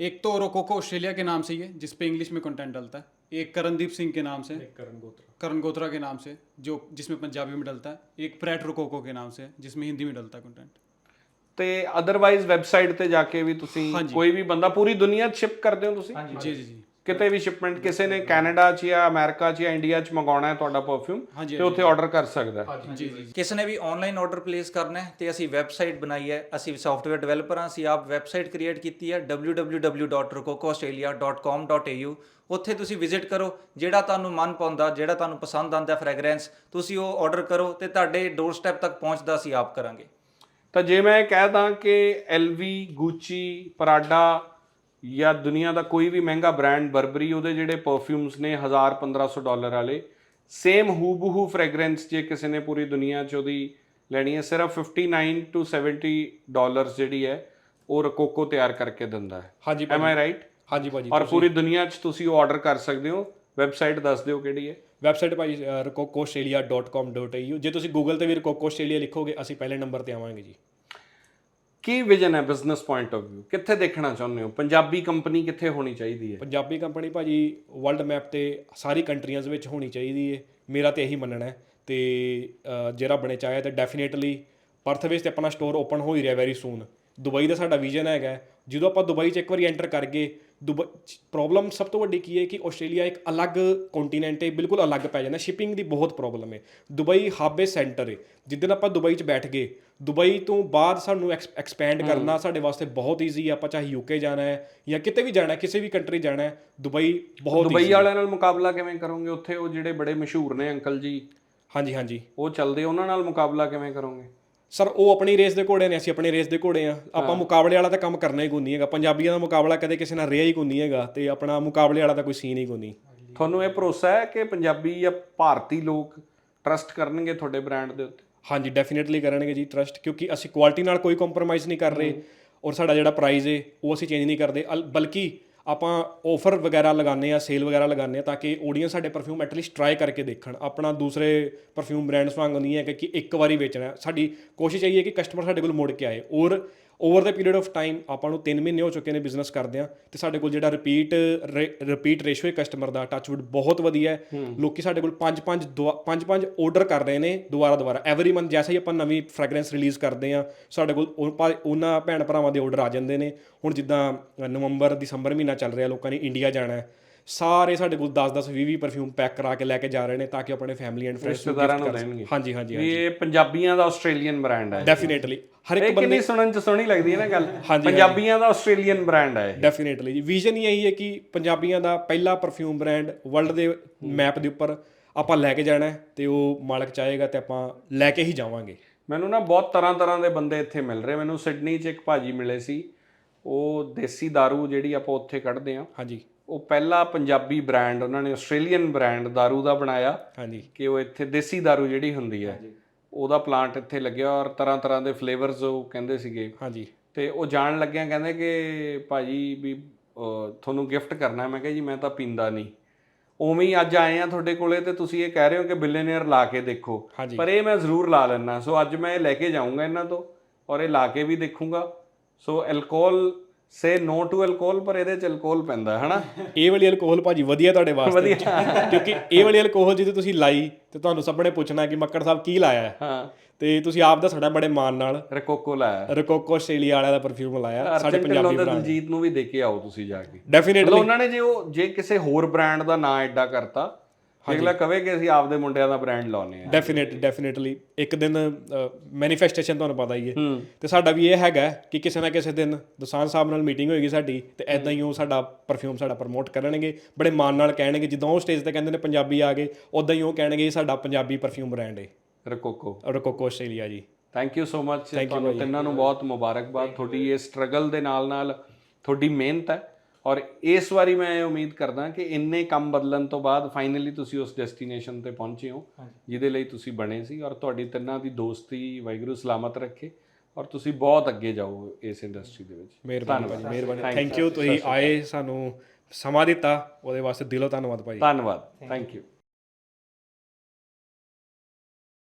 एक तो रोकोको ऑस्ट्रेलिया के नाम से ही है जिस पे इंग्लिश में कंटेंट डलता है एक करणदीप सिंह के नाम से ਕਰਨ ਗੋਤਰਾ करण गोत्रा के नाम से जो जिसमें पंजाबी में डलता है एक प्रैट रोकोको के नाम से है जिसमें हिंदी में डलता है कंटेंट ਤੇ ਅਦਰਵਾਈਜ਼ ਵੈਬਸਾਈਟ ਤੇ ਜਾ ਕੇ ਵੀ ਤੁਸੀਂ ਹਾਂਜੀ। ਕੋਈ ਵੀ ਬੰਦਾ ਪੂਰੀ ਦੁਨੀਆ 'ਚ ਸ਼ਿਪ ਕਰਦੇ ਹੋ ਤੁਸੀਂ जी जी जी ਕਿਤੇ ਵੀ ਸ਼ਿਪਮੈਂਟ ਕਿਸੇ ਨੇ ਕੈਨੇਡਾ 'ਚ ਜਾਂ ਅਮਰੀਕਾ 'ਚ ਜਾਂ ਇੰਡੀਆ 'ਚ ਮੰਗਾਉਣਾ ਹੈ ਤੁਹਾਡਾ ਪਰਫਿਊਮ ਹਾਂਜੀ, ਤੇ ਉੱਥੇ ਆਰਡਰ ਕਰ ਸਕਦਾ ਹੈ। ਕਿਸੇ ਨੇ ਵੀ ਆਨਲਾਈਨ ਆਰਡਰ ਪਲੇਸ ਕਰਨਾ ਹੈ ਤੇ ਅਸੀਂ ਵੈਬਸਾਈਟ ਬਣਾਈ ਹੈ। ਅਸੀਂ ਸੌਫਟਵੇਅਰ ਡਿਵੈਲਪਰ ਹਾਂ ਅਸੀਂ ਆਪ ਵੈਬਸਾਈਟ ਕ੍ਰੀਏਟ ਕੀਤੀ ਹੈ www.rococoaustralia.com.au ਉੱਥੇ ਤੁਸੀਂ ਵਿਜ਼ਿਟ ਕਰੋ ਜਿਹੜਾ ਤੁਹਾਨੂੰ ਮਨ ਪਾਉਂਦਾ ਜਿਹੜਾ ਤੁਹਾਨੂੰ ਪਸੰਦ ਆਉਂਦਾ ਫ੍ਰੈਗਰੈਂਸ ਤੁਸੀਂ ਉਹ ਆਰਡਰ ਕਰੋ ਤੇ ਤੁਹਾਡੇ ਡੋਰ ਸਟੈਪ ਤੱਕ ਪਹੁੰਚਦਾ ਅਸੀਂ ਆਪ ਕਰਾਂਗੇ। ਤਾਂ ਜੇ ਮੈਂ ਕਹਿ ਦਾਂ ਕਿ LV ਗੁੱਚੀ ਪਰਾਡਾ ਜਾਂ ਦੁਨੀਆ ਦਾ ਕੋਈ ਵੀ ਮਹਿੰਗਾ ਬ੍ਰਾਂਡ ਬਰਬਰੀ ਉਹਦੇ ਜਿਹੜੇ ਪਰਫਿਊਮਸ ਨੇ 1000 1500 ਡਾਲਰ ਵਾਲੇ ਸੇਮ ਹੂਬਹੂ ਫ੍ਰੈਗਰੈਂਸ ਜੇ ਕਿਸੇ ਨੇ ਪੂਰੀ ਦੁਨੀਆ 'ਚ ਉਹਦੀ ਲੈਣੀ ਹੈ ਸਿਰਫ 59 ਟੂ 70 ਡਾਲਰਸ ਜਿਹੜੀ ਹੈ ਉਹ ਰਕੋਕੋ ਤਿਆਰ ਕਰਕੇ ਦਿੰਦਾ ਹੈ। ਹਾਂਜੀ ਐਮ ਆਈ ਰਾਈਟ ਹਾਂਜੀ ਭਾਜੀ ਔਰ ਪੂਰੀ ਦੁਨੀਆ 'ਚ ਤੁਸੀਂ ਉਹ ਆਰਡਰ ਕਰ ਸਕਦੇ ਹੋ। ਵੈਬਸਾਈਟ ਦੱਸ ਦਿਓ ਕਿਹੜੀ ਹੈ। ਵੈਬਸਾਈਟ ਭਾਈ rococaustralia.com.au ਜੇ ਤੁਸੀਂ ਗੂਗਲ ਤੇ ਵੀ ਰਕੋਕੋ ਆਸਟ੍ਰੇਲੀਆ ਲਿਖੋਗੇ ਅਸੀਂ ਪਹਿਲੇ ਨੰਬਰ ਤੇ ਆਵਾਂਗੇ ਜੀ। ਕੀ ਵਿਜ਼ਨ ਹੈ ਬਿਜ਼ਨਸ ਪੁਆਇੰਟ ਆਫ View? ਕਿੱਥੇ ਦੇਖਣਾ ਚਾਹੁੰਦੇ ਹੋ? ਪੰਜਾਬੀ ਕੰਪਨੀ ਕਿੱਥੇ ਹੋਣੀ ਚਾਹੀਦੀ ਹੈ? ਪੰਜਾਬੀ ਕੰਪਨੀ ਭਾਜੀ ਵਰਲਡ ਮੈਪ ਤੇ ਸਾਰੀ ਕੰਟਰੀਆਂ ਵਿੱਚ ਹੋਣੀ ਚਾਹੀਦੀ ਹੈ। ਮੇਰਾ ਤੇ ਇਹੀ ਮੰਨਣਾ ਹੈ ਤੇ ਜਿਹੜਾ ਬਣੇ ਚਾਹਿਆ ਤੇ ਡੈਫੀਨੇਟਲੀ ਪਰਥ ਵਿੱਚ ਤੇ ਆਪਣਾ ਸਟੋਰ ਓਪਨ ਹੋ ਹੀ ਰਿਹਾ ਵੈਰੀ ਸੂਨ ਦੁਬਈ ਦਾ ਸਾਡਾ ਵਿਜ਼ਨ ਹੈਗਾ ਜਦੋਂ ਆਪਾਂ ਦੁਬਈ 'ਚ ਇੱਕ ਵਾਰੀ ਐਂਟਰ ਕਰ ਗਏ ਦੁਬਈ ਪ੍ਰੋਬਲਮ ਸਭ ਤੋਂ ਵੱਡੀ ਕੀ ਹੈ ਕਿ ਆਸਟ੍ਰੇਲੀਆ ਇੱਕ ਅਲੱਗ ਕੰਟੀਨੈਂਟ ਹੈ, ਬਿਲਕੁਲ ਅਲੱਗ ਪੈ ਜਾਂਦਾ। ਸ਼ਿਪਿੰਗ ਦੀ ਬਹੁਤ ਪ੍ਰੋਬਲਮ ਹੈ। ਦੁਬਈ ਹੱਬ ਹੈ ਸੈਂਟਰ ਹੈ। ਜਿੱਦਣ ਆਪਾਂ ਦੁਬਈ 'ਚ ਬੈਠ ਗਏ ਦੁਬਈ ਤੋਂ ਬਾਅਦ ਸਾਨੂੰ ਐਕਸਪੈਂਡ ਕਰਨਾ ਸਾਡੇ ਵਾਸਤੇ ਬਹੁਤ ਈਜ਼ੀ ਹੈ ਆਪਾਂ ਚਾਹੇ ਯੂਕੇ ਜਾਣਾ ਹੈ ਜਾਂ ਕਿਤੇ ਵੀ ਜਾਣਾ ਹੈ ਕਿਸੇ ਵੀ ਕੰਟਰੀ ਜਾਣਾ ਹੈ ਦੁਬਈ ਬਹੁਤ ਦੁਬਈ ਵਾਲਿਆਂ ਨਾਲ ਮੁਕਾਬਲਾ ਕਿਵੇਂ ਕਰੋਗੇ? ਉੱਥੇ ਉਹ ਜਿਹੜੇ ਬੜੇ ਮਸ਼ਹੂਰ ਨੇ ਅੰਕਲ ਜੀ। ਹਾਂਜੀ ਹਾਂਜੀ। ਉਹ ਚੱਲਦੇ ਉਹਨਾਂ ਨਾਲ ਮੁਕਾਬਲਾ ਕਿਵੇਂ ਕਰੋਗੇ? ਸਰ ਉਹ ਆਪਣੀ ਰੇਸ ਦੇ ਘੋੜੇ ਨੇ ਅਸੀਂ ਆਪਣੀ ਰੇਸ ਦੇ ਘੋੜੇ ਆ। ਆਪਾਂ ਮੁਕਾਬਲੇ ਵਾਲਾ ਤਾਂ ਕੰਮ ਕਰਨਾ ਹੀ ਕੋਈ ਨਹੀਂ ਹੈਗਾ। ਪੰਜਾਬੀਆਂ ਦਾ ਮੁਕਾਬਲਾ ਕਦੇ ਕਿਸੇ ਨਾਲ ਰਿਹਾ ਹੀ ਕੋਈ ਨਹੀਂ ਹੈਗਾ ਤੇ ਆਪਣਾ ਮੁਕਾਬਲੇ ਵਾਲਾ ਤਾਂ ਕੋਈ ਸੀਨ ਹੀ ਕੋਈ ਨਹੀਂ। ਤੁਹਾਨੂੰ ਇਹ ਭਰੋਸਾ ਹੈ ਕਿ ਪੰਜਾਬੀ ਜਾਂ ਭਾਰਤੀ ਲੋਕ ਟਰਸਟ ਕਰਨਗੇ ਤੁਹਾਡੇ ਬ੍ਰਾਂਡ ਦੇ ਉੱਤੇ? ਹਾਂਜੀ ਡੈਫੀਨਿਟਲੀ ਕਰਨਗੇ ਜੀ ਟਰਸਟ ਕਿਉਂਕਿ ਅਸੀਂ ਕੁਆਲਿਟੀ ਨਾਲ ਕੋਈ ਕੰਪਰੋਮਾਈਜ਼ ਨਹੀਂ ਕਰ ਰਹੇ ਔਰ ਸਾਡਾ ਜਿਹੜਾ ਪ੍ਰਾਈਸ ਹੈ ਉਹ ਅਸੀਂ ਚੇਂਜ ਨਹੀਂ ਕਰਦੇ। ਅਲ- ਬਲਕਿ ਆਪਾਂ ਆਫਰ ਵਗੈਰਾ ਲਗਾਉਂਦੇ ਆ ਸੇਲ ਵਗੈਰਾ ਲਗਾਉਂਦੇ ਆ ਤਾਂ ਕਿ ਆਡੀਅנס ਸਾਡੇ ਪਰਫਿਊਮ ਐਟਲੀਸਟ ਟਰਾਈ ਕਰਕੇ ਦੇਖਣ। ਆਪਣਾ ਦੂਸਰੇ ਪਰਫਿਊਮ ਬ੍ਰਾਂਡਸ ਵਾਂਗ ਨਹੀਂ ਹੈ ਕਿ- ਕਿ ਇੱਕ ਵਾਰੀ ਵੇਚਣਾ। ਹੈ। ਸਾਡੀ ਕੋਸ਼ਿਸ਼ ਇਹੀ ਹੈ ਕਿ ਕਸਟਮਰ ਸਾਡੇ ਕੋਲ ਮੁੜ ਕੇ ਆਏ। ਔਰ over the period of time ਆਪਾਂ ਨੂੰ 3 ਮਹੀਨੇ ਹੋ ਚੁੱਕੇ ਨੇ ਬਿਜ਼ਨਸ ਕਰਦੇ ਆ ਤੇ ਸਾਡੇ ਕੋਲ ਜਿਹੜਾ ਰਿਪੀਟ ਰਿਪੀਟ ਰੇਸ਼ੋ ਹੈ ਕਸਟਮਰ ਦਾ ਟੱਚਵੁੱਡ ਬਹੁਤ ਵਧੀਆ ਹੈ। ਲੋਕੀ ਸਾਡੇ ਕੋਲ 5 5 5 5 ਆਰਡਰ ਕਰ ਰਹੇ ਨੇ ਦੁਬਾਰਾ ਦੁਬਾਰਾ। ਐਵਰੀ ਮੰਥ ਜੈਸੇ ਹੀ ਆਪਾਂ ਨਵੀਂ ਫ੍ਰੈਗਰੈਂਸ ਰਿਲੀਜ਼ ਕਰਦੇ ਆ ਸਾਡੇ ਕੋਲ ਉਹਨਾਂ ਭੈਣ ਭਰਾਵਾਂ ਦੇ ਆਰਡਰ ਆ ਜਾਂਦੇ ਨੇ। ਹੁਣ ਜਿੱਦਾਂ ਨਵੰਬਰ ਦਸੰਬਰ ਮਹੀਨਾ ਚੱਲ ਰਿਹਾ ਲੋਕਾਂ ਨੇ ਇੰਡੀਆ ਜਾਣਾ ਹੈ। ਸਾਰੇ ਸਾਡੇ ਕੋਲ 10 10 20 20 ਪਰਫਿਊਮ ਪੈਕ ਕਰਾ ਕੇ ਲੈ ਕੇ ਜਾ ਰਹੇ ਨੇ ਤਾਂ ਕਿ ਆਪਣੇ ਫੈਮਿਲੀ ਐਂਡ ਫਰੈਂਡਸ ਰਿਸ਼ਤੇਦਾਰਾਂ ਨੂੰ ਦੇਣਗੇ। ਹਾਂਜੀ ਹਾਂਜੀ ਇਹ ਪੰਜਾਬੀਆਂ ਦਾ ਆਸਟ੍ਰੇਲੀਅਨ ਬ੍ਰਾਂਡ ਹੈ ਡੈਫੀਨੇਟਲੀ ਹਰ ਇੱਕ ਬੰਦੇ ਕਿੰਨੀ ਸੁਣਨ ਚ ਸੋਹਣੀ ਲੱਗਦੀ ਹੈ ਨਾ ਗੱਲ। ਪੰਜਾਬੀਆਂ ਦਾ ਆਸਟ੍ਰੇਲੀਅਨ ਬ੍ਰਾਂਡ ਹੈ। ਡੈਫੀਨੇਟਲੀ ਜੀ। ਵਿਜ਼ਨ ਹੀ ਇਹੀ ਹੈ ਕਿ ਪੰਜਾਬੀਆਂ ਦਾ ਪਹਿਲਾ ਪਰਫਿਊਮ ਬ੍ਰਾਂਡ ਵਰਲਡ ਦੇ ਮੈਪ ਦੇ ਉੱਪਰ ਆਪਾਂ ਲੈ ਕੇ ਜਾਣਾ ਤੇ ਉਹ ਮਾਲਕ ਚਾਹੇਗਾ ਤੇ ਆਪਾਂ ਲੈ ਕੇ ਹੀ ਜਾਵਾਂਗੇ। ਮੈਨੂੰ ਨਾ ਬਹੁਤ ਤਰ੍ਹਾਂ ਤਰ੍ਹਾਂ ਦੇ ਬੰਦੇ ਇੱਥੇ ਮਿਲ ਰਹੇ। ਮੈਨੂੰ ਸਿਡਨੀ 'ਚ ਇੱਕ ਭਾਜੀ ਮਿਲੇ ਸੀ। ਉਹ ਦੇਸੀ दारू ਜਿਹੜੀ ਆਪਾਂ ਉੱਥੇ ਕੱਢਦੇ ਆ ਹਾਂਜੀ। ਉਹ ਪਹਿਲਾ ਪੰਜਾਬੀ ਬ੍ਰਾਂਡ ਉਹਨਾਂ ਨੇ ਆਸਟ੍ਰੇਲੀਅਨ ਬ੍ਰਾਂਡ दारू ਦਾ ਬਣਾਇਆ ਹਾਂਜੀ ਕਿ ਉਹ ਇੱਥੇ ਦੇਸੀ दारू ਜਿਹੜੀ ਹੁੰਦੀ ਹੈ ਉਹਦਾ ਪਲਾਂਟ ਇੱਥੇ ਲੱਗਿਆ ਔਰ ਤਰ੍ਹਾਂ ਤਰ੍ਹਾਂ ਦੇ ਫਲੇਵਰਸ ਉਹ ਕਹਿੰਦੇ ਸੀਗੇ ਹਾਂਜੀ ਤੇ ਉਹ ਜਾਣ ਲੱਗਿਆ ਕਹਿੰਦੇ ਕਿ ਭਾਜੀ ਵੀ ਅਹ, ਤੁਹਾਨੂੰ ਗਿਫਟ ਕਰਨਾ ਹੈ। ਮੈਂ ਕਿਹਾ ਜੀ ਮੈਂ ਤਾਂ ਪੀਂਦਾ ਨਹੀਂ ਉਵੇਂ ਹੀ ਅੱਜ ਆਏ ਆ ਤੁਹਾਡੇ ਕੋਲੇ ਤੇ ਤੁਸੀਂ ਇਹ ਕਹਿ ਰਹੇ ਹੋ ਕਿ ਬਿਲੀਅਨਰ ਲਾ ਕੇ ਦੇਖੋ ਹਾਂਜੀ। ਪਰ ਇਹ ਮੈਂ ਜ਼ਰੂਰ ਲਾ ਲੈਣਾ ਸੋ ਅੱਜ ਮੈਂ ਇਹ ਲੈ ਕੇ ਜਾਊਂਗਾ ਇਹਨਾਂ ਤੋਂ ਔਰ ਇਹ ਲਾ ਕੇ ਵੀ ਦੇਖੂੰਗਾ ਸੋ ਐਲਕੋਹਲ ਸੇ ਨੋ ਟੂ ਐਲਕੋਹਲ ਪਰ ਇਹਦੇ ਚ ਐਲਕੋਹਲ ਪੈਂਦਾ ਹੈ ਹਨਾ? ਇਹ ਵਾਲੀ ਅਲਕੋਹਲ ਭਾਜੀ ਵਧੀਆ ਤੁਹਾਡੇ ਵਾਸਤੇ। ਕਿਉਂਕਿ ਇਹ ਵਾਲੀ ਅਲਕੋਹਲ ਜਦੋਂ ਤੁਸੀਂ ਲਾਈ ਤੇ ਤੁਹਾਨੂੰ ਸਭ ਨੇ ਪੁੱਛਣਾ ਕਿ ਮੱਕੜ ਸਾਹਿਬ ਕੀ ਲਾਇਆ ਹੈ? ਹਾਂ। ਤੇ ਤੁਸੀਂ ਆਪ ਦੱਸਣਾ ਬੜੇ ਮਾਣ ਨਾਲ। ਰਕੋਕੋ ਲਾਇਆ। ਰਕੋਕੋ ਆਸਟ੍ਰੇਲੀਆ ਵਾਲਿਆਂ ਦਾ ਪਰਫਿਊਮ ਲਾਇਆ ਸਾਡੇ ਪੰਜਾਬੀ ਦੇ ਭਰਾ ਦਲਜੀਤ ਨੂੰ ਵੀ ਦੇ ਕੇ ਆਓ ਤੁਸੀਂ ਜਾ ਕੇ। ਡੈਫੀਨੇਟਲੀ ਉਹਨਾਂ ਨੇ ਜੇ ਉਹ ਜੇ ਕਿਸੇ ਹੋਰ ਬ੍ਰਾਂਡ ਦਾ ਨਾਂ ਐਡਾ ਕਰਤਾ ਅਗਲਾ ਕਵੇ ਕਿ ਅਸੀਂ ਆਪਦੇ ਮੁੰਡਿਆਂ ਦਾ ਬ੍ਰਾਂਡ ਲਾਉਨੇ ਆ ਡੈਫੀਨੇਟ ਡੈਫੀਨੇਟਲੀ ਇੱਕ ਦਿਨ ਮੈਨੀਫੈਸਟੇਸ਼ਨ ਤੁਹਾਨੂੰ ਪਤਾ ਹੀ ਹੈ। ਤੇ ਸਾਡਾ ਵੀ ਇਹ ਹੈਗਾ ਕਿ ਕਿਸੇ ਨਾ ਕਿਸੇ ਦਿਨ ਦਸਾਨ ਸਾਹਿਬ ਨਾਲ ਮੀਟਿੰਗ ਹੋਏਗੀ ਸਾਡੀ ਤੇ ਐਦਾਂ ਹੀ ਉਹ ਸਾਡਾ ਪਰਫਿਊਮ ਸਾਡਾ ਪ੍ਰਮੋਟ ਕਰਨਗੇ। ਬੜੇ ਮਾਣ ਨਾਲ ਕਹਿਣਗੇ। ਜਦੋਂ ਉਹ ਸਟੇਜ ਤੇ ਕਹਿੰਦੇ ਨੇ ਪੰਜਾਬੀ ਆ ਗਏ ਉਦਾਂ ਹੀ ਉਹ ਕਹਿਣਗੇ ਇਹ ਸਾਡਾ ਪੰਜਾਬੀ ਪਰਫਿਊਮ ਬ੍ਰਾਂਡ ਹੈ ਰਕੋਕੋ। ਰੋਕੋਕੋ ਆਸਟ੍ਰੇਲੀਆ ਜੀ। ਥੈਂਕ ਯੂ ਸੋ ਮਚ ਤੁਹਾਨੂੰ ਤਿੰਨਾਂ ਨੂੰ ਬਹੁਤ ਮੁਬਾਰਕਬਾਦ। ਤੁਹਾਡੀ ਇਹ ਸਟਰਗਲ ਦੇ ਨਾਲ ਨਾਲ ਤੁਹਾਡੀ ਮਿਹਨਤ ਹੈ। ਔਰ ਇਸ ਵਾਰੀ ਮੈਂ ਇਹ ਉਮੀਦ ਕਰਦਾ ਕਿ ਇੰਨੇ ਕੰਮ ਬਦਲਣ ਤੋਂ ਬਾਅਦ ਫਾਈਨਲੀ ਤੁਸੀਂ ਉਸ ਡੈਸਟੀਨੇਸ਼ਨ ਤੇ ਪਹੁੰਚੇ ਹੋ ਜਿਹਦੇ ਲਈ ਤੁਸੀਂ ਬਣੇ ਸੀ ਔਰ ਤੁਹਾਡੀ ਤਿੰਨਾਂ ਦੀ ਦੋਸਤੀ ਵਾਹਿਗੁਰੂ ਸਲਾਮਤ ਰੱਖੇ ਔਰ ਤੁਸੀਂ ਬਹੁਤ ਅੱਗੇ ਜਾਓ ਇਸ ਇੰਡਸਟਰੀ ਦੇ ਵਿੱਚ। ਮਿਹਰਬਾਨੀ ਭਾਜੀ ਮਿਹਰਬਾਨੀ। ਥੈਂਕ ਯੂ ਤੁਸੀਂ ਆਏ ਸਾਨੂੰ ਸਮਾਂ ਦਿੱਤਾ ਉਹਦੇ ਵਾਸਤੇ ਦਿਲੋਂ ਧੰਨਵਾਦ ਭਾਜੀ। ਧੰਨਵਾਦ। Thank you